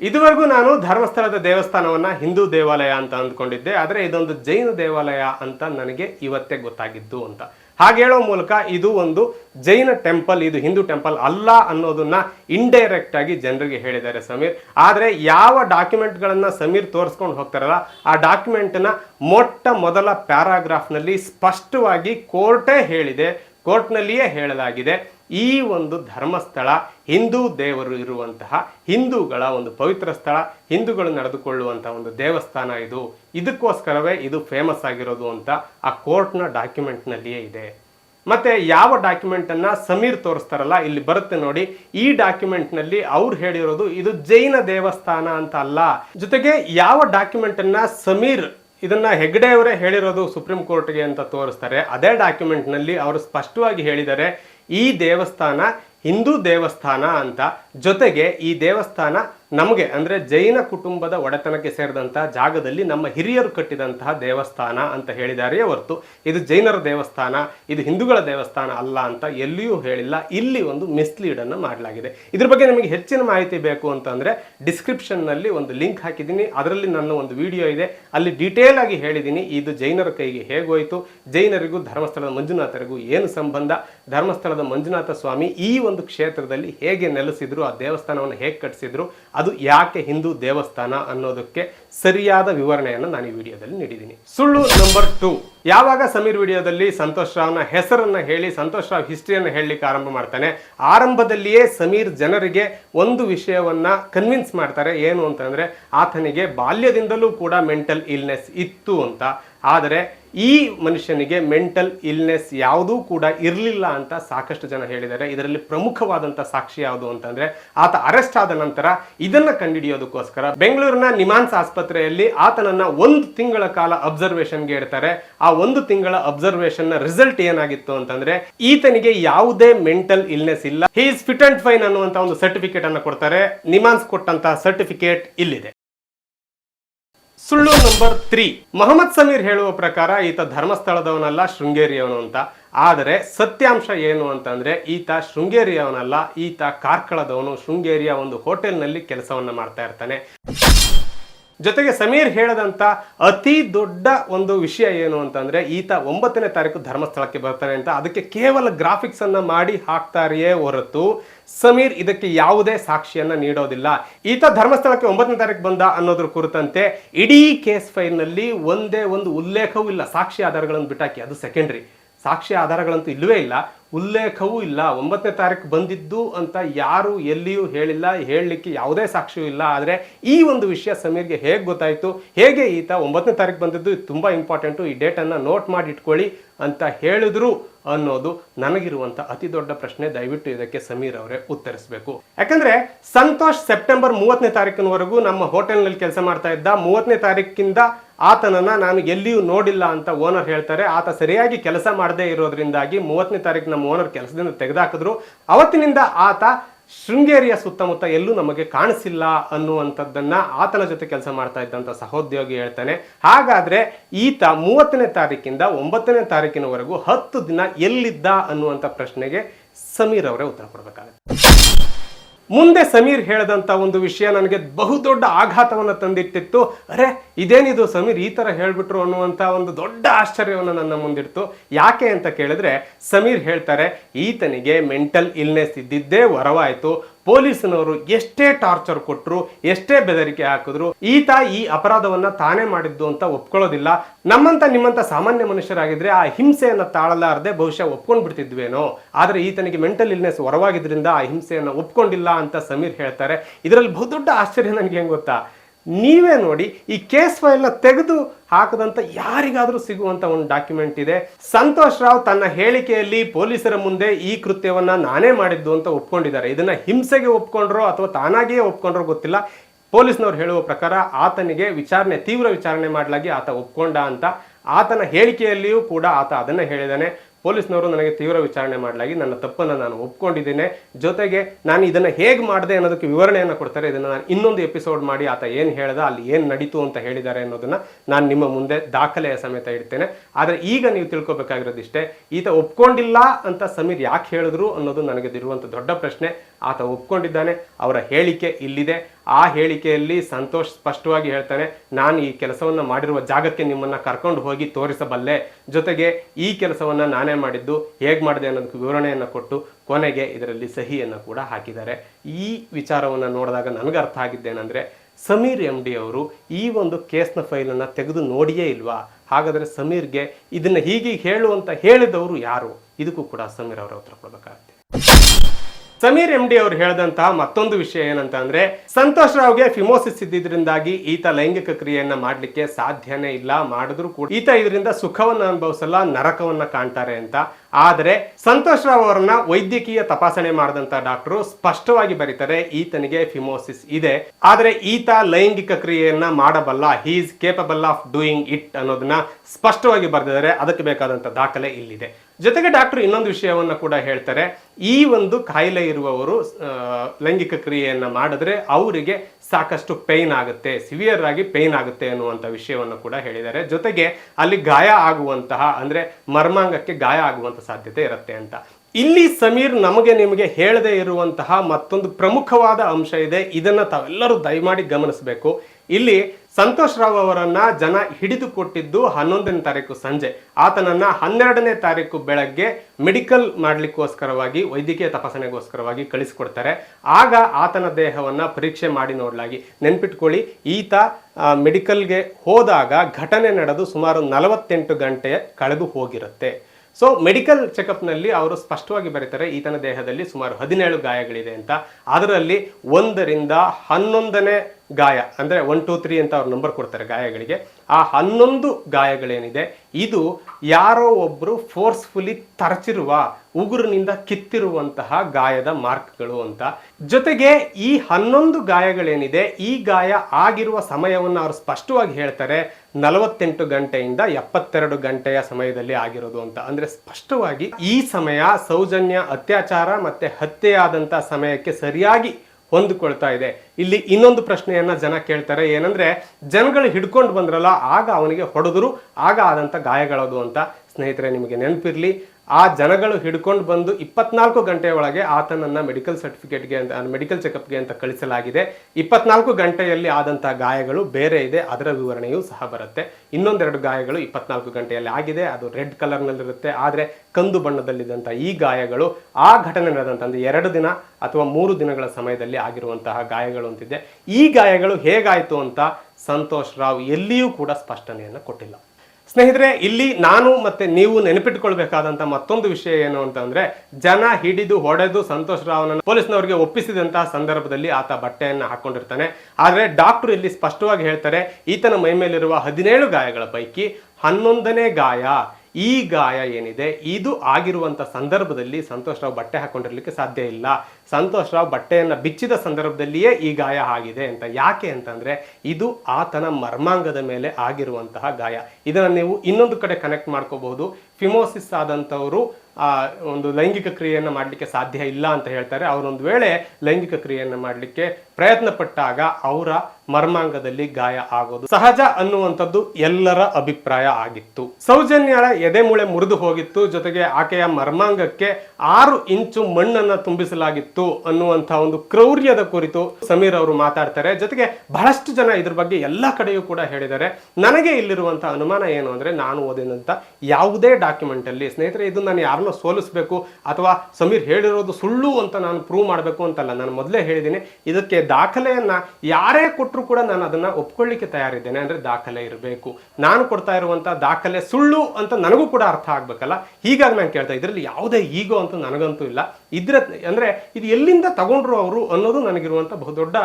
ಇದುವರೆಗೂ ನಾನು ಧರ್ಮಸ್ಥಳದ ದೇವಸ್ಥಾನವನ್ನು ಹಿಂದೂ ದೇವಾಲಯ ಅಂತ ಅಂದ್ಕೊಂಡಿದ್ದೆ, ಆದರೆ ಇದೊಂದು ಜೈನ ದೇವಾಲಯ ಅಂತ ನನಗೆ ಇವತ್ತೇ ಗೊತ್ತಾಗಿದ್ದು ಅಂತ. ಹಾಗೆ ಹೇಳೋ ಮೂಲಕ ಇದು ಒಂದು ಜೈನ ಟೆಂಪಲ್, ಇದು ಹಿಂದೂ ಟೆಂಪಲ್ ಅಲ್ಲ ಅನ್ನೋದನ್ನ ಇಂಡೈರೆಕ್ಟ್ ಆಗಿ ಜನರಿಗೆ ಹೇಳಿದ್ದಾರೆ ಸಮೀರ್. ಆದರೆ ಯಾವ ಡಾಕ್ಯುಮೆಂಟ್ಗಳನ್ನು ಸಮೀರ್ ತೋರಿಸ್ಕೊಂಡು ಹೋಗ್ತಾರಲ್ಲ, ಆ ಡಾಕ್ಯುಮೆಂಟ್ನ ಮೊಟ್ಟ ಮೊದಲ ಪ್ಯಾರಾಗ್ರಾಫ್ನಲ್ಲಿ ಸ್ಪಷ್ಟವಾಗಿ ಕೋರ್ಟೇ ಹೇಳಿದೆ, ಕೋರ್ಟ್ನಲ್ಲಿಯೇ ಹೇಳಲಾಗಿದೆ. ಈ ಒಂದು ಧರ್ಮಸ್ಥಳ ಹಿಂದೂ ದೇವರು ಇರುವಂತಹ ಹಿಂದೂಗಳ ಒಂದು ಪವಿತ್ರ ಸ್ಥಳ, ಹಿಂದೂಗಳು ನಡೆದುಕೊಳ್ಳುವಂತಹ ಒಂದು ದೇವಸ್ಥಾನ ಇದು. ಇದಕ್ಕೋಸ್ಕರವೇ ಇದು ಫೇಮಸ್ ಆಗಿರೋದು ಅಂತ ಆ ಕೋರ್ಟ್ನ ಡಾಕ್ಯುಮೆಂಟ್ನಲ್ಲಿಯೇ ಇದೆ. ಮತ್ತೆ ಯಾವ ಡಾಕ್ಯುಮೆಂಟ್ ಅನ್ನ ಸಮೀರ್ ತೋರಿಸ್ತಾರಲ್ಲ, ಇಲ್ಲಿ ಬರುತ್ತೆ ನೋಡಿ. ಈ ಡಾಕ್ಯುಮೆಂಟ್ನಲ್ಲಿ ಅವ್ರು ಹೇಳಿರೋದು ಇದು ಜೈನ ದೇವಸ್ಥಾನ ಅಂತ ಅಲ್ಲ. ಜೊತೆಗೆ ಯಾವ ಡಾಕ್ಯುಮೆಂಟ್ ಅನ್ನ ಸಮೀರ್ ಇದನ್ನ ಹೆಗ್ಡೆ ಅವರೇ ಹೇಳಿರೋದು ಸುಪ್ರೀಂ ಕೋರ್ಟ್ಗೆ ಅಂತ ತೋರಿಸ್ತಾರೆ, ಅದೇ ಡಾಕ್ಯುಮೆಂಟ್ನಲ್ಲಿ ಅವರು ಸ್ಪಷ್ಟವಾಗಿ ಹೇಳಿದ್ದಾರೆ, ಈ ದೇವಸ್ಥಾನ ಹಿಂದೂ ದೇವಸ್ಥಾನ ಅಂತ ಜೊತೆಗೆ ಈ ದೇವಸ್ಥಾನ ನಮಗೆ ಅಂದರೆ ಜೈನ ಕುಟುಂಬದ ಒಡೆತನಕ್ಕೆ ಸೇರಿದಂತಹ ಜಾಗದಲ್ಲಿ ನಮ್ಮ ಹಿರಿಯರು ಕಟ್ಟಿದಂತಹ ದೇವಸ್ಥಾನ ಅಂತ ಹೇಳಿದಾರೆಯೇ ಹೊರತು ಇದು ಜೈನರ ದೇವಸ್ಥಾನ, ಇದು ಹಿಂದೂಗಳ ದೇವಸ್ಥಾನ ಅಲ್ಲ ಅಂತ ಎಲ್ಲಿಯೂ ಹೇಳಿಲ್ಲ. ಇಲ್ಲಿ ಒಂದು ಮಿಸ್ಲೀಡನ್ನು ಮಾಡಲಾಗಿದೆ. ಇದ್ರ ಬಗ್ಗೆ ನಿಮಗೆ ಹೆಚ್ಚಿನ ಮಾಹಿತಿ ಬೇಕು ಅಂತಂದರೆ ಡಿಸ್ಕ್ರಿಪ್ಷನ್ನಲ್ಲಿ ಒಂದು ಲಿಂಕ್ ಹಾಕಿದ್ದೀನಿ. ಅದರಲ್ಲಿ ನನ್ನ ಒಂದು ವಿಡಿಯೋ ಇದೆ. ಅಲ್ಲಿ ಡೀಟೇಲ್ ಆಗಿ ಹೇಳಿದ್ದೀನಿ. ಇದು ಜೈನರ ಕೈಗೆ ಹೇಗೋಯಿತು? ಜೈನರಿಗೂ, ಧರ್ಮಸ್ಥಳದ ಮಂಜುನಾಥರಿಗೂ ಏನು ಸಂಬಂಧ? ಧರ್ಮಸ್ಥಳದ ಮಂಜುನಾಥ ಸ್ವಾಮಿ ಈ ಒಂದು ಕ್ಷೇತ್ರದಲ್ಲಿ ಹೇಗೆ ನೆಲೆಸಿದ್ರು? ಆ ದೇವಸ್ಥಾನವನ್ನು ಹೇಗೆ ಕಟ್ಟಿಸಿದ್ರು ಅದು ಯಾಕೆ ಹಿಂದೂ ದೇವಸ್ಥಾನ ಅನ್ನೋದಕ್ಕೆ ಸರಿಯಾದ ವಿವರಣೆಯನ್ನು ನಾನು ಈ ವಿಡಿಯೋದಲ್ಲಿ ನೀಡಿದ್ದೀನಿ. ಸುಳ್ಳು ನಂಬರ್ ಟೂ. ಯಾವಾಗ ಸಮೀರ್ ವಿಡಿಯೋದಲ್ಲಿ ಸಂತೋಷ್ ರಾವ್ನ ಹೆಸರನ್ನು ಹೇಳಿ, ಸಂತೋಷ್ ರಾವ್ ಹಿಸ್ಟ್ರಿಯನ್ನು ಹೇಳಲಿಕ್ಕೆ ಆರಂಭ ಮಾಡ್ತಾನೆ, ಆರಂಭದಲ್ಲಿಯೇ ಸಮೀರ್ ಜನರಿಗೆ ಒಂದು ವಿಷಯವನ್ನು ಕನ್ವಿನ್ಸ್ ಮಾಡ್ತಾರೆ, ಏನು ಅಂತಂದರೆ, ಆತನಿಗೆ ಬಾಲ್ಯದಿಂದಲೂ ಕೂಡ ಮೆಂಟಲ್ ಇಲ್ನೆಸ್ ಇತ್ತು ಅಂತ. ಆದರೆ ಈ ಮನುಷ್ಯನಿಗೆ ಮೆಂಟಲ್ ಇಲ್ನೆಸ್ ಯಾವುದೂ ಕೂಡ ಇರಲಿಲ್ಲ ಅಂತ ಸಾಕಷ್ಟು ಜನ ಹೇಳಿದ್ದಾರೆ. ಇದರಲ್ಲಿ ಪ್ರಮುಖವಾದಂಥ ಸಾಕ್ಷಿ ಯಾವುದು ಅಂತಂದರೆ, ಆತ ಅರೆಸ್ಟ್ ಆದ ನಂತರ ಇದನ್ನು ಕಂಡುಹಿಡಿಯೋದಕ್ಕೋಸ್ಕರ ಬೆಂಗಳೂರಿನ ನಿಮಾನ್ಸ್ ಆಸ್ಪತ್ರೆಯಲ್ಲಿ ಆತನನ್ನು ಒಂದು ತಿಂಗಳ ಕಾಲ ಅಬ್ಸರ್ವೇಷನ್ಗೆ ಇಡ್ತಾರೆ. ಆ ಒಂದು ತಿಂಗಳ ಅಬ್ಸರ್ವೇಷನ್ನ ರಿಸಲ್ಟ್ ಏನಾಗಿತ್ತು ಅಂತಂದರೆ, ಈತನಿಗೆ ಯಾವುದೇ ಮೆಂಟಲ್ ಇಲ್ನೆಸ್ ಇಲ್ಲ. He is fit and fine ಅನ್ನುವಂಥ ಒಂದು ಸರ್ಟಿಫಿಕೇಟ್ ಅನ್ನು ಕೊಡ್ತಾರೆ. ನಿಮಾನ್ಸ್ ಕೊಟ್ಟಂತಹ ಸರ್ಟಿಫಿಕೇಟ್ ಇಲ್ಲಿದೆ. ಸುಳ್ಳು ನಂಬರ್ ತ್ರೀ ಮೊಹಮ್ಮದ್ ಸಮೀರ್ ಹೇಳುವ ಪ್ರಕಾರ ಈತ ಧರ್ಮಸ್ಥಳದವನಲ್ಲ ಶೃಂಗೇರಿಯವನು ಅಂತ ಆದರೆ ಸತ್ಯಾಂಶ ಏನು ಅಂತಂದ್ರೆ ಈತ ಶೃಂಗೇರಿಯವನಲ್ಲ, ಈತ ಕಾರ್ಕಳದವನು. ಶೃಂಗೇರಿಯ ಒಂದು ಹೋಟೆಲ್ನಲ್ಲಿ ಕೆಲಸವನ್ನ ಮಾಡ್ತಾ ಇರ್ತಾನೆ. ಜೊತೆಗೆ ಸಮೀರ್ ಹೇಳದಂತ ಅತಿ ದೊಡ್ಡ ಒಂದು ವಿಷಯ ಏನು ಅಂತಂದ್ರೆ ಈತ ಒಂಬತ್ತನೇ ತಾರೀಕು ಧರ್ಮಸ್ಥಳಕ್ಕೆ ಬರ್ತಾರೆ ಅಂತ. ಅದಕ್ಕೆ ಕೇವಲ ಗ್ರಾಫಿಕ್ಸ್ ಅನ್ನ ಮಾಡಿ ಹಾಕ್ತಾರೆಯೇ ಹೊರತು ಸಮೀರ್ ಇದಕ್ಕೆ ಯಾವುದೇ ಸಾಕ್ಷಿಯನ್ನ ನೀಡೋದಿಲ್ಲ. ಈತ ಧರ್ಮಸ್ಥಳಕ್ಕೆ ಒಂಬತ್ತನೇ ತಾರೀಕು ಬಂದ ಅನ್ನೋದ್ರ ಕುರಿತಂತೆ ಇಡೀ ಕೇಸ್ ಫೈಲ್ನಲ್ಲಿ ಒಂದೇ ಒಂದು ಉಲ್ಲೇಖವೂ ಇಲ್ಲ. ಸಾಕ್ಷಿ ಆಧಾರಗಳನ್ನು ಬಿಟ್ಟಾಕಿ. ಅದು ಸೆಕೆಂಡ್ರಿ ಸಾಕ್ಷಿ ಆಧಾರಗಳಂತೂ ಇಲ್ಲವೇ ಇಲ್ಲ. ಉಲ್ಲೇಖವೂ ಇಲ್ಲ. ಒಂಬತ್ತನೇ ತಾರೀಕು ಬಂದಿದ್ದು ಅಂತ ಯಾರು ಎಲ್ಲಿಯೂ ಹೇಳಿಲ್ಲ. ಹೇಳಲಿಕ್ಕೆ ಯಾವುದೇ ಸಾಕ್ಷಿಯೂ ಇಲ್ಲ. ಆದರೆ ಈ ಒಂದು ವಿಷಯ ಸಮೀರ್ಗೆ ಹೇಗೆ ಗೊತ್ತಾಯಿತು? ಹೇಗೆ ಈತ ಒಂಬತ್ತನೇ ತಾರೀಕು ಬಂದಿದ್ದು? ತುಂಬ ಇಂಪಾರ್ಟೆಂಟು ಈ ಡೇಟನ್ನು ನೋಟ್ ಮಾಡಿ ಇಟ್ಕೊಳ್ಳಿ ಅಂತ ಹೇಳಿದ್ರು. ಅನ್ನೋದು ನನಗಿರುವಂತ ಅತಿ ದೊಡ್ಡ ಪ್ರಶ್ನೆ. ದಯವಿಟ್ಟು ಇದಕ್ಕೆ ಸಮೀರ್ ಅವರೇ ಉತ್ತರಿಸಬೇಕು. ಯಾಕಂದ್ರೆ ಸಂತೋಷ್ ಸೆಪ್ಟೆಂಬರ್ ಮೂವತ್ತನೇ ತಾರೀಕಿನವರೆಗೂ ನಮ್ಮ ಹೋಟೆಲ್ನಲ್ಲಿ ಕೆಲಸ ಮಾಡ್ತಾ ಇದ್ದ. ಮೂವತ್ತನೇ ತಾರೀಕಿಂದ ಆತನನ್ನ ನಾನು ಎಲ್ಲಿಯೂ ನೋಡಿಲ್ಲ ಅಂತ ಓನರ್ ಹೇಳ್ತಾರೆ. ಆತ ಸರಿಯಾಗಿ ಕೆಲಸ ಮಾಡದೇ ಇರೋದ್ರಿಂದಾಗಿ ಮೂವತ್ತನೇ ತಾರೀಕು ನಮ್ಮ ಓನರ್ ಕೆಲಸದಿಂದ ತೆಗೆದಾಕಿದ್ರು. ಅವತ್ತಿನಿಂದ ಆತ ಶೃಂಗೇರಿಯ ಸುತ್ತಮುತ್ತ ಎಲ್ಲೂ ನಮಗೆ ಕಾಣಿಸಿಲ್ಲ ಅನ್ನುವಂಥದ್ದನ್ನು ಆತನ ಜೊತೆ ಕೆಲಸ ಮಾಡ್ತಾ ಇದ್ದಂಥ ಸಹೋದ್ಯೋಗಿ ಹೇಳ್ತಾನೆ. ಹಾಗಾದ್ರೆ ಈತ ಮೂವತ್ತನೇ ತಾರೀಕಿಂದ ಒಂಬತ್ತನೇ ತಾರೀಕಿನವರೆಗೂ ಹತ್ತು ದಿನ ಎಲ್ಲಿದ್ದ ಅನ್ನುವಂಥ ಪ್ರಶ್ನೆಗೆ ಸಮೀರ್ ಅವರೇ ಉತ್ತರ ಕೊಡಬೇಕಾಗುತ್ತೆ. ಮುಂದೆ ಸಮೀರ್ ಹೇಳದಂತ ಒಂದು ವಿಷಯ ನನಗೆ ಬಹುದೊಡ್ಡ ಆಘಾತವನ್ನು ತಂದಿಟ್ಟಿತ್ತು. ಅರೆ, ಇದೇನಿದು ಸಮೀರ್ ಈ ತರ ಹೇಳ್ಬಿಟ್ರು ಅನ್ನುವಂತ ಒಂದು ದೊಡ್ಡ ಆಶ್ಚರ್ಯವನ್ನು ನನ್ನ ಮುಂದಿಡ್ತು. ಯಾಕೆ ಅಂತ ಕೇಳಿದ್ರೆ ಸಮೀರ್ ಹೇಳ್ತಾರೆ, ಈತನಿಗೆ ಮೆಂಟಲ್ ಇಲ್ನೆಸ್ ಇದ್ದಿದ್ದೇ ವರವಾಯಿತು. ಪೊಲೀಸ್ನವರು ಎಷ್ಟೇ ಟಾರ್ಚರ್ ಕೊಟ್ಟರು ಎಷ್ಟೇ ಬೆದರಿಕೆ ಹಾಕಿದ್ರು, ಈತ ಈ ಅಪರಾಧವನ್ನ ತಾನೇ ಮಾಡಿದ್ದು ಅಂತ ಒಪ್ಕೊಳ್ಳೋದಿಲ್ಲ. ನಮ್ಮಂತ ನಿಮ್ಮಂತ ಸಾಮಾನ್ಯ ಮನುಷ್ಯರಾಗಿದ್ರೆ ಆ ಹಿಂಸೆಯನ್ನ ತಾಳಲಾರದೆ ಬಹುಶಃ ಒಪ್ಕೊಂಡ್ ಬಿಡ್ತಿದ್ವೇನೋ ಆದ್ರೆ ಈತನಿಗೆ ಮೆಂಟಲ್ ಇಲ್ನೆಸ್ ಹೊರವಾಗಿದ್ರಿಂದ ಆ ಹಿಂಸೆಯನ್ನ ಒಪ್ಕೊಂಡಿಲ್ಲ ಅಂತ ಸಮೀರ್ ಹೇಳ್ತಾರೆ. ಇದರಲ್ಲಿ ಬಹುದೊಡ್ಡ ಆಶ್ಚರ್ಯ ನನಗೆ ಹೆಂಗ್ ಗೊತ್ತಾ? ನೀವೇ ನೋಡಿ ಈ ಕೇಸ್ ಫೈಲ್ನ ತೆಗೆದು ಹಾಕದಂತ ಯಾರಿಗಾದ್ರೂ ಸಿಗುವಂತ ಒಂದು ಡಾಕ್ಯುಮೆಂಟ್ ಇದೆ. ಸಂತೋಷ್ ರಾವ್ ತನ್ನ ಹೇಳಿಕೆಯಲ್ಲಿ ಪೊಲೀಸರ ಮುಂದೆ ಈ ಕೃತ್ಯವನ್ನ ನಾನೇ ಮಾಡಿದ್ದು ಅಂತ ಒಪ್ಕೊಂಡಿದ್ದಾರೆ. ಇದನ್ನ ಹಿಂಸೆಗೆ ಒಪ್ಕೊಂಡ್ರೋ ಅಥವಾ ತಾನಾಗಿಯೇ ಒಪ್ಕೊಂಡ್ರೋ ಗೊತ್ತಿಲ್ಲ. ಪೊಲೀಸ್ನವ್ರು ಹೇಳುವ ಪ್ರಕಾರ ಆತನಿಗೆ ವಿಚಾರಣೆ, ತೀವ್ರ ವಿಚಾರಣೆ ಮಾಡಲಾಗಿ ಆತ ಒಪ್ಕೊಂಡ ಅಂತ ಆತನ ಹೇಳಿಕೆಯಲ್ಲಿಯೂ ಕೂಡ ಆತ ಅದನ್ನ ಹೇಳಿದಾನೆ. ಪೊಲೀಸ್ನವರು ನನಗೆ ತೀವ್ರ ವಿಚಾರಣೆ ಮಾಡಲಾಗಿ ನನ್ನ ತಪ್ಪನ್ನು ನಾನು ಒಪ್ಕೊಂಡಿದ್ದೇನೆ. ಜೊತೆಗೆ ನಾನು ಇದನ್ನು ಹೇಗೆ ಮಾಡಿದೆ ಅನ್ನೋದಕ್ಕೆ ವಿವರಣೆಯನ್ನು ಕೊಡ್ತಾರೆ. ಇದನ್ನು ನಾನು ಇನ್ನೊಂದು ಎಪಿಸೋಡ್ ಮಾಡಿ ಆತ ಏನು ಹೇಳ್ದ, ಅಲ್ಲಿ ಏನು ನಡೀತು ಅಂತ ಹೇಳಿದ್ದಾರೆ ಅನ್ನೋದನ್ನ ನಾನು ನಿಮ್ಮ ಮುಂದೆ ದಾಖಲೆಯ ಸಮೇತ ಇಡ್ತೇನೆ. ಆದರೆ ಈಗ ನೀವು ತಿಳ್ಕೊಬೇಕಾಗಿರೋದಿಷ್ಟೇ, ಈತ ಒಪ್ಕೊಂಡಿಲ್ಲ ಅಂತ ಸಮೀರ್ ಯಾಕೆ ಹೇಳಿದ್ರು ಅನ್ನೋದು ನನಗೆ ಇರುವಂಥ ದೊಡ್ಡ ಪ್ರಶ್ನೆ. ಆತ ಒಪ್ಕೊಂಡಿದ್ದಾನೆ, ಅವರ ಹೇಳಿಕೆ ಇಲ್ಲಿದೆ. ಆ ಹೇಳಿಕೆಯಲ್ಲಿ ಸಂತೋಷ್ ಸ್ಪಷ್ಟವಾಗಿ ಹೇಳ್ತಾನೆ, ನಾನು ಈ ಕೆಲಸವನ್ನು ಮಾಡಿರುವ ಜಾಗಕ್ಕೆ ನಿಮ್ಮನ್ನು ಕರ್ಕೊಂಡು ಹೋಗಿ ತೋರಿಸಬಲ್ಲೆ. ಜೊತೆಗೆ ಈ ಕೆಲಸವನ್ನು ನಾನೇ ಮಾಡಿದ್ದು, ಹೇಗೆ ಮಾಡಿದೆ ಅನ್ನೋದಕ್ಕೆ ವಿವರಣೆಯನ್ನು ಕೊಟ್ಟು ಕೊನೆಗೆ ಇದರಲ್ಲಿ ಸಹಿಯನ್ನು ಕೂಡ ಹಾಕಿದ್ದಾರೆ. ಈ ವಿಚಾರವನ್ನು ನೋಡಿದಾಗ ನನಗೆ ಅರ್ಥ ಆಗಿದ್ದೇನೆಂದರೆ, ಸಮೀರ್ ಎಂ ಡಿ ಅವರು ಈ ಒಂದು ಕೇಸ್ನ ಫೈಲನ್ನು ತೆಗೆದು ನೋಡಿಯೇ ಇಲ್ವಾ? ಹಾಗಾದರೆ ಸಮೀರ್ಗೆ ಇದನ್ನು ಹೀಗೆ ಹೇಳುವಂತ ಹೇಳಿದವರು ಯಾರು? ಇದಕ್ಕೂ ಕೂಡ ಸಮೀರ್ ಅವರ ಉತ್ತರ ಕೊಡಬೇಕಾಗುತ್ತೆ. ಸಮೀರ್ ಎಂ ಡಿ ಅವರು ಹೇಳಿದಂತಹ ಮತ್ತೊಂದು ವಿಷಯ ಏನಂತ ಅಂದ್ರೆ ಸಂತೋಷ್ ರಾವ್ಗೆ ಫಿಮೋಸಿಸ್ ಇದ್ದಿದ್ರಿಂದಾಗಿ ಈತ ಲೈಂಗಿಕ ಕ್ರಿಯೆಯನ್ನ ಮಾಡ್ಲಿಕ್ಕೆ ಸಾಧ್ಯನೇ ಇಲ್ಲ. ಮಾಡಿದ್ರು ಕೂಡ ಈತ ಇದರಿಂದ ಸುಖವನ್ನ ಅನುಭವಿಸಲ್ಲ, ನರಕವನ್ನ ಕಾಣ್ತಾರೆ ಅಂತ. ಆದರೆ ಸಂತೋಷ್ ರಾವ್ ಅವರನ್ನ ವೈದ್ಯಕೀಯ ತಪಾಸಣೆ ಮಾಡಿದಂತ ಡಾಕ್ಟರು ಸ್ಪಷ್ಟವಾಗಿ ಬರೀತಾರೆ, ಈತನಿಗೆ ಫಿಮೋಸಿಸ್ ಇದೆ. ಆದರೆ ಈತ ಲೈಂಗಿಕ ಕ್ರಿಯೆಯನ್ನ ಮಾಡಬಲ್ಲ he is capable of doing it ಅನ್ನೋದನ್ನ ಸ್ಪಷ್ಟವಾಗಿ ಬರೆದಿದ್ದಾರೆ. ಅದಕ್ಕೆ ಬೇಕಾದಂತ ದಾಖಲೆ ಇಲ್ಲಿದೆ. ಜೊತೆಗೆ ಡಾಕ್ಟರ್ ಇನ್ನೊಂದು ವಿಷಯವನ್ನ ಕೂಡ ಹೇಳ್ತಾರೆ. ಈ ಒಂದು ಕಾಯಿಲೆ ಇರುವವರು ಲೈಂಗಿಕ ಕ್ರಿಯೆಯನ್ನು ಮಾಡಿದ್ರೆ ಅವರಿಗೆ ಸಾಕಷ್ಟು ಪೇಯ್ನ್ ಆಗುತ್ತೆ, ಸಿವಿಯರ್ ಆಗಿ ಪೈನ್ ಆಗುತ್ತೆ ಅನ್ನುವಂಥ ವಿಷಯವನ್ನು ಕೂಡ ಹೇಳಿದ್ದಾರೆ. ಜೊತೆಗೆ ಅಲ್ಲಿ ಗಾಯ ಆಗುವಂತಹ, ಅಂದ್ರೆ ಮರ್ಮಾಂಗಕ್ಕೆ ಗಾಯ ಆಗುವಂತ ಸಾಧ್ಯತೆ ಇರುತ್ತೆ ಅಂತ. ಇಲ್ಲಿ ಸಮೀರ್ ನಮಗೆ ನಿಮಗೆ ಹೇಳದೇ ಇರುವಂತಹ ಮತ್ತೊಂದು ಪ್ರಮುಖವಾದ ಅಂಶ ಇದೆ. ಇದನ್ನ ತಾವೆಲ್ಲರೂ ದಯಮಾಡಿ ಗಮನಿಸಬೇಕು. ಇಲ್ಲಿ ಸಂತೋಷ್ ರಾವ್ ಅವರನ್ನ ಜನ ಹಿಡಿದು ಕೊಟ್ಟಿದ್ದು ಹನ್ನೊಂದನೇ ತಾರೀಕು ಸಂಜೆ. ಆತನನ್ನ ಹನ್ನೆರಡನೇ ತಾರೀಕು ಬೆಳಗ್ಗೆ ಮೆಡಿಕಲ್ ಮಾಡ್ಲಿಕ್ಕೋಸ್ಕರವಾಗಿ, ವೈದ್ಯಕೀಯ ತಪಾಸಣೆಗೋಸ್ಕರವಾಗಿ ಕಳಿಸಿಕೊಡ್ತಾರೆ. ಆಗ ಆತನ ದೇಹವನ್ನ ಪರೀಕ್ಷೆ ಮಾಡಿ ನೋಡಲಾಗಿ. ನೆನ್ಪಿಟ್ಕೊಳ್ಳಿ, ಈತ ಮೆಡಿಕಲ್ಗೆ ಹೋದಾಗ ಘಟನೆ ನಡೆದು ಸುಮಾರು ನಲವತ್ತೆಂಟು ಗಂಟೆ ಕಳೆದು ಹೋಗಿರುತ್ತೆ. ಸೊ, ಮೆಡಿಕಲ್ ಚೆಕಪ್ನಲ್ಲಿ ಅವರು ಸ್ಪಷ್ಟವಾಗಿ ಬರೀತಾರೆ, ಈತನ ದೇಹದಲ್ಲಿ ಸುಮಾರು ಹದಿನೇಳು ಗಾಯಗಳಿದೆ ಅಂತ. ಅದರಲ್ಲಿ ಒಂದರಿಂದ ಹನ್ನೊಂದನೇ ಗಾಯ, ಅಂದರೆ ಒನ್ ಟೂ ತ್ರೀ ಅಂತ ಅವ್ರು ನಂಬರ್ ಕೊಡ್ತಾರೆ ಗಾಯಗಳಿಗೆ. ಆ ಹನ್ನೊಂದು ಗಾಯಗಳೇನಿದೆ, ಇದು ಯಾರೋ ಒಬ್ಬರು ಫೋರ್ಸ್ಫುಲಿ ತರಚಿರುವ, ಉಗುರಿನಿಂದ ಕಿತ್ತಿರುವಂತಹ ಗಾಯದ ಮಾರ್ಕ್ಗಳು ಅಂತ. ಜೊತೆಗೆ ಈ ಹನ್ನೊಂದು ಗಾಯಗಳೇನಿದೆ, ಈ ಗಾಯ ಆಗಿರುವ ಸಮಯವನ್ನು ಅವರು ಸ್ಪಷ್ಟವಾಗಿ ಹೇಳ್ತಾರೆ, ನಲವತ್ತೆಂಟು ಗಂಟೆಯಿಂದ ಎಪ್ಪತ್ತೆರಡು ಗಂಟೆಯ ಸಮಯದಲ್ಲಿ ಆಗಿರೋದು ಅಂತ. ಅಂದರೆ ಸ್ಪಷ್ಟವಾಗಿ ಈ ಸಮಯ ಸೌಜನ್ಯ, ಅತ್ಯಾಚಾರ ಮತ್ತು ಹತ್ಯೆಯಾದಂಥ ಸಮಯಕ್ಕೆ ಸರಿಯಾಗಿ ಹೊಂದಿಕೊಳ್ತಾ ಇದೆ. ಇಲ್ಲಿ ಇನ್ನೊಂದು ಪ್ರಶ್ನೆಯನ್ನ ಜನ ಕೇಳ್ತಾರೆ. ಏನಂದ್ರೆ, ಜನಗಳು ಹಿಡ್ಕೊಂಡು ಬಂದ್ರಲ್ಲ, ಆಗ ಅವನಿಗೆ ಹೊಡೆದ್ರು, ಆಗ ಆದಂತ ಗಾಯಗಳದು ಅಂತ ಸ್ನೇಹಿತರೆ, ನಿಮಗೆ ನೆನಪಿರ್ಲಿ. ಆ ಜನಗಳು ಹಿಡ್ಕೊಂಡು ಬಂದು ಇಪ್ಪತ್ನಾಲ್ಕು ಗಂಟೆ ಒಳಗೆ ಆತನನ್ನ ಮೆಡಿಕಲ್ ಸರ್ಟಿಫಿಕೇಟ್ಗೆ ಅಂತ ಮೆಡಿಕಲ್ ಚೆಕಪ್ಗೆ ಅಂತ ಕಳಿಸಲಾಗಿದೆ. ಇಪ್ಪತ್ನಾಲ್ಕು ಗಂಟೆಯಲ್ಲಿ ಆದಂತಹ ಗಾಯಗಳು ಬೇರೆ ಇದೆ, ಅದರ ವಿವರಣೆಯೂ ಸಹ ಬರುತ್ತೆ. ಇನ್ನೊಂದೆರಡು ಗಾಯಗಳು ಇಪ್ಪತ್ನಾಲ್ಕು ಗಂಟೆಯಲ್ಲಿ ಆಗಿದೆ, ಅದು ರೆಡ್ ಕಲರ್ನಲ್ಲಿರುತ್ತೆ. ಆದರೆ ಕಂದು ಬಣ್ಣದಲ್ಲಿದ್ದಂಥ ಈ ಗಾಯಗಳು, ಆ ಘಟನೆ ನಡೆದಂಥ ಅಂದ್ರೆ ಎರಡು ದಿನ ಅಥವಾ ಮೂರು ದಿನಗಳ ಸಮಯದಲ್ಲಿ ಆಗಿರುವಂತಹ ಗಾಯಗಳು ಅಂತಿದೆ. ಈ ಗಾಯಗಳು ಹೇಗಾಯಿತು ಅಂತ ಸಂತೋಷ್ ರಾವ್ ಎಲ್ಲಿಯೂ ಕೂಡ ಸ್ಪಷ್ಟನೆಯನ್ನು ಕೊಟ್ಟಿಲ್ಲ. ಸ್ನೇಹಿತರೆ, ಇಲ್ಲಿ ನಾನು ಮತ್ತೆ ನೀವು ನೆನಪಿಟ್ಕೊಳ್ಬೇಕಾದಂತ ಮತ್ತೊಂದು ವಿಷಯ ಏನು ಅಂತಂದ್ರೆ, ಜನ ಹಿಡಿದು ಹೊಡೆದು ಸಂತೋಷ್ ರಾವ್ನ ಪೊಲೀಸ್ನವರಿಗೆ ಒಪ್ಪಿಸಿದಂತಹ ಸಂದರ್ಭದಲ್ಲಿ ಆತ ಬಟ್ಟೆಯನ್ನು ಹಾಕೊಂಡಿರ್ತಾನೆ. ಆದ್ರೆ ಡಾಕ್ಟರ್ ಇಲ್ಲಿ ಸ್ಪಷ್ಟವಾಗಿ ಹೇಳ್ತಾರೆ, ಈತನ ಮೈ ಮೇಲಿರುವ ಹದಿನೇಳು ಗಾಯಗಳ ಪೈಕಿ ಹನ್ನೊಂದನೇ ಗಾಯ ಈ ಗಾಯ ಏನಿದೆ, ಇದು ಆಗಿರುವಂತ ಸಂದರ್ಭದಲ್ಲಿ ಸಂತೋಷ್ ರಾವ್ ಬಟ್ಟೆ ಹಾಕೊಂಡಿರ್ಲಿಕ್ಕೆ ಸಾಧ್ಯ ಇಲ್ಲ. ಸಂತೋಷ್ ರಾವ್ ಬಟ್ಟೆಯನ್ನ ಬಿಚ್ಚಿದ ಸಂದರ್ಭದಲ್ಲಿಯೇ ಈ ಗಾಯ ಆಗಿದೆ ಅಂತ. ಯಾಕೆ ಅಂತಂದ್ರೆ, ಇದು ಆತನ ಮರ್ಮಾಂಗದ ಮೇಲೆ ಆಗಿರುವಂತಹ ಗಾಯ. ಇದನ್ನು ನೀವು ಇನ್ನೊಂದು ಕಡೆ ಕನೆಕ್ಟ್ ಮಾಡ್ಕೋಬಹುದು. ಫಿಮೋಸಿಸ್ ಆದಂಥವರು ಒಂದು ಲೈಂಗಿಕ ಕ್ರಿಯೆಯನ್ನು ಮಾಡಲಿಕ್ಕೆ ಸಾಧ್ಯ ಇಲ್ಲ ಅಂತ ಹೇಳ್ತಾರೆ. ಅವರೊಂದು ವೇಳೆ ಲೈಂಗಿಕ ಕ್ರಿಯೆಯನ್ನು ಮಾಡಲಿಕ್ಕೆ ಪ್ರಯತ್ನ ಪಟ್ಟಾಗ ಅವರ ಮರ್ಮಾಂಗದಲ್ಲಿ ಗಾಯ ಆಗೋದು ಸಹಜ ಅನ್ನುವಂಥದ್ದು ಎಲ್ಲರ ಅಭಿಪ್ರಾಯ ಆಗಿತ್ತು. ಸೌಜನ್ಯಳ ಎದೆಮೂಳೆ ಮುರಿದು ಹೋಗಿತ್ತು. ಜೊತೆಗೆ ಆಕೆಯ ಮರ್ಮಾಂಗಕ್ಕೆ ಆರು ಇಂಚು ಮಣ್ಣನ್ನ ತುಂಬಿಸಲಾಗಿತ್ತು ಅನ್ನುವಂಥ ಒಂದು ಕ್ರೌರ್ಯದ ಕುರಿತು ಸಮೀರ್ ಅವರು ಮಾತಾಡ್ತಾರೆ. ಜೊತೆಗೆ ಬಹಳಷ್ಟು ಜನ ಇದ್ರ ಬಗ್ಗೆ ಎಲ್ಲ ಕಡೆಯೂ ಕೂಡ ಹೇಳಿದ್ದಾರೆ. ನನಗೆ ಇಲ್ಲಿರುವಂತಹ ಅನುಮಾನ ಏನು ಅಂದ್ರೆ ನಾನು ಓದಿದಂತ ಯಾವುದೇ ಡಾಕ್ಯುಮೆಂಟ್ ಅಲ್ಲಿ, ಸ್ನೇಹಿತರೆ, ಇದು ನಾನು ಯಾರನ್ನ ಸೋಲಿಸಬೇಕು ಅಥವಾ ಸಮೀರ್ ಹೇಳಿರೋದು ಸುಳ್ಳು ಅಂತ ನಾನು ಪ್ರೂವ್ ಮಾಡಬೇಕು ಅಂತಲ್ಲ. ನಾನು ಮೊದಲೇ ಹೇಳಿದ್ದೀನಿ. ಇದಕ್ಕೆ ದಾಖಲೆಯನ್ನ ಯಾರೇ ಕೊಟ್ಟರು ಕೂಡ ನಾನು ಅದನ್ನ ಒಪ್ಕೊಳ್ಳಿಕ್ಕೆ ತಯಾರಿದ್ದೇನೆ. ಅಂದರೆ ದಾಖಲೆ ಇರಬೇಕು. ನಾನು ಕೊಡ್ತಾ ಇರುವಂಥ ದಾಖಲೆ ಸುಳ್ಳು ಅಂತ ನನಗೂ ಕೂಡ ಅರ್ಥ ಆಗಬೇಕಲ್ಲ? ಹೀಗಾಗಿ ನಾನು ಕೇಳ್ತಾ ಇದರಲ್ಲಿ ಯಾವುದೇ ಈಗೋ ಅಂತ ನನಗಂತೂ ಇಲ್ಲ. ಇದ್ರ ಅಂದರೆ ಇದು ಎಲ್ಲಿಂದ ತಗೊಂಡ್ರು ಅವರು ಅನ್ನೋದು ನನಗಿರುವಂಥ ಬಹುದೊಡ್ಡ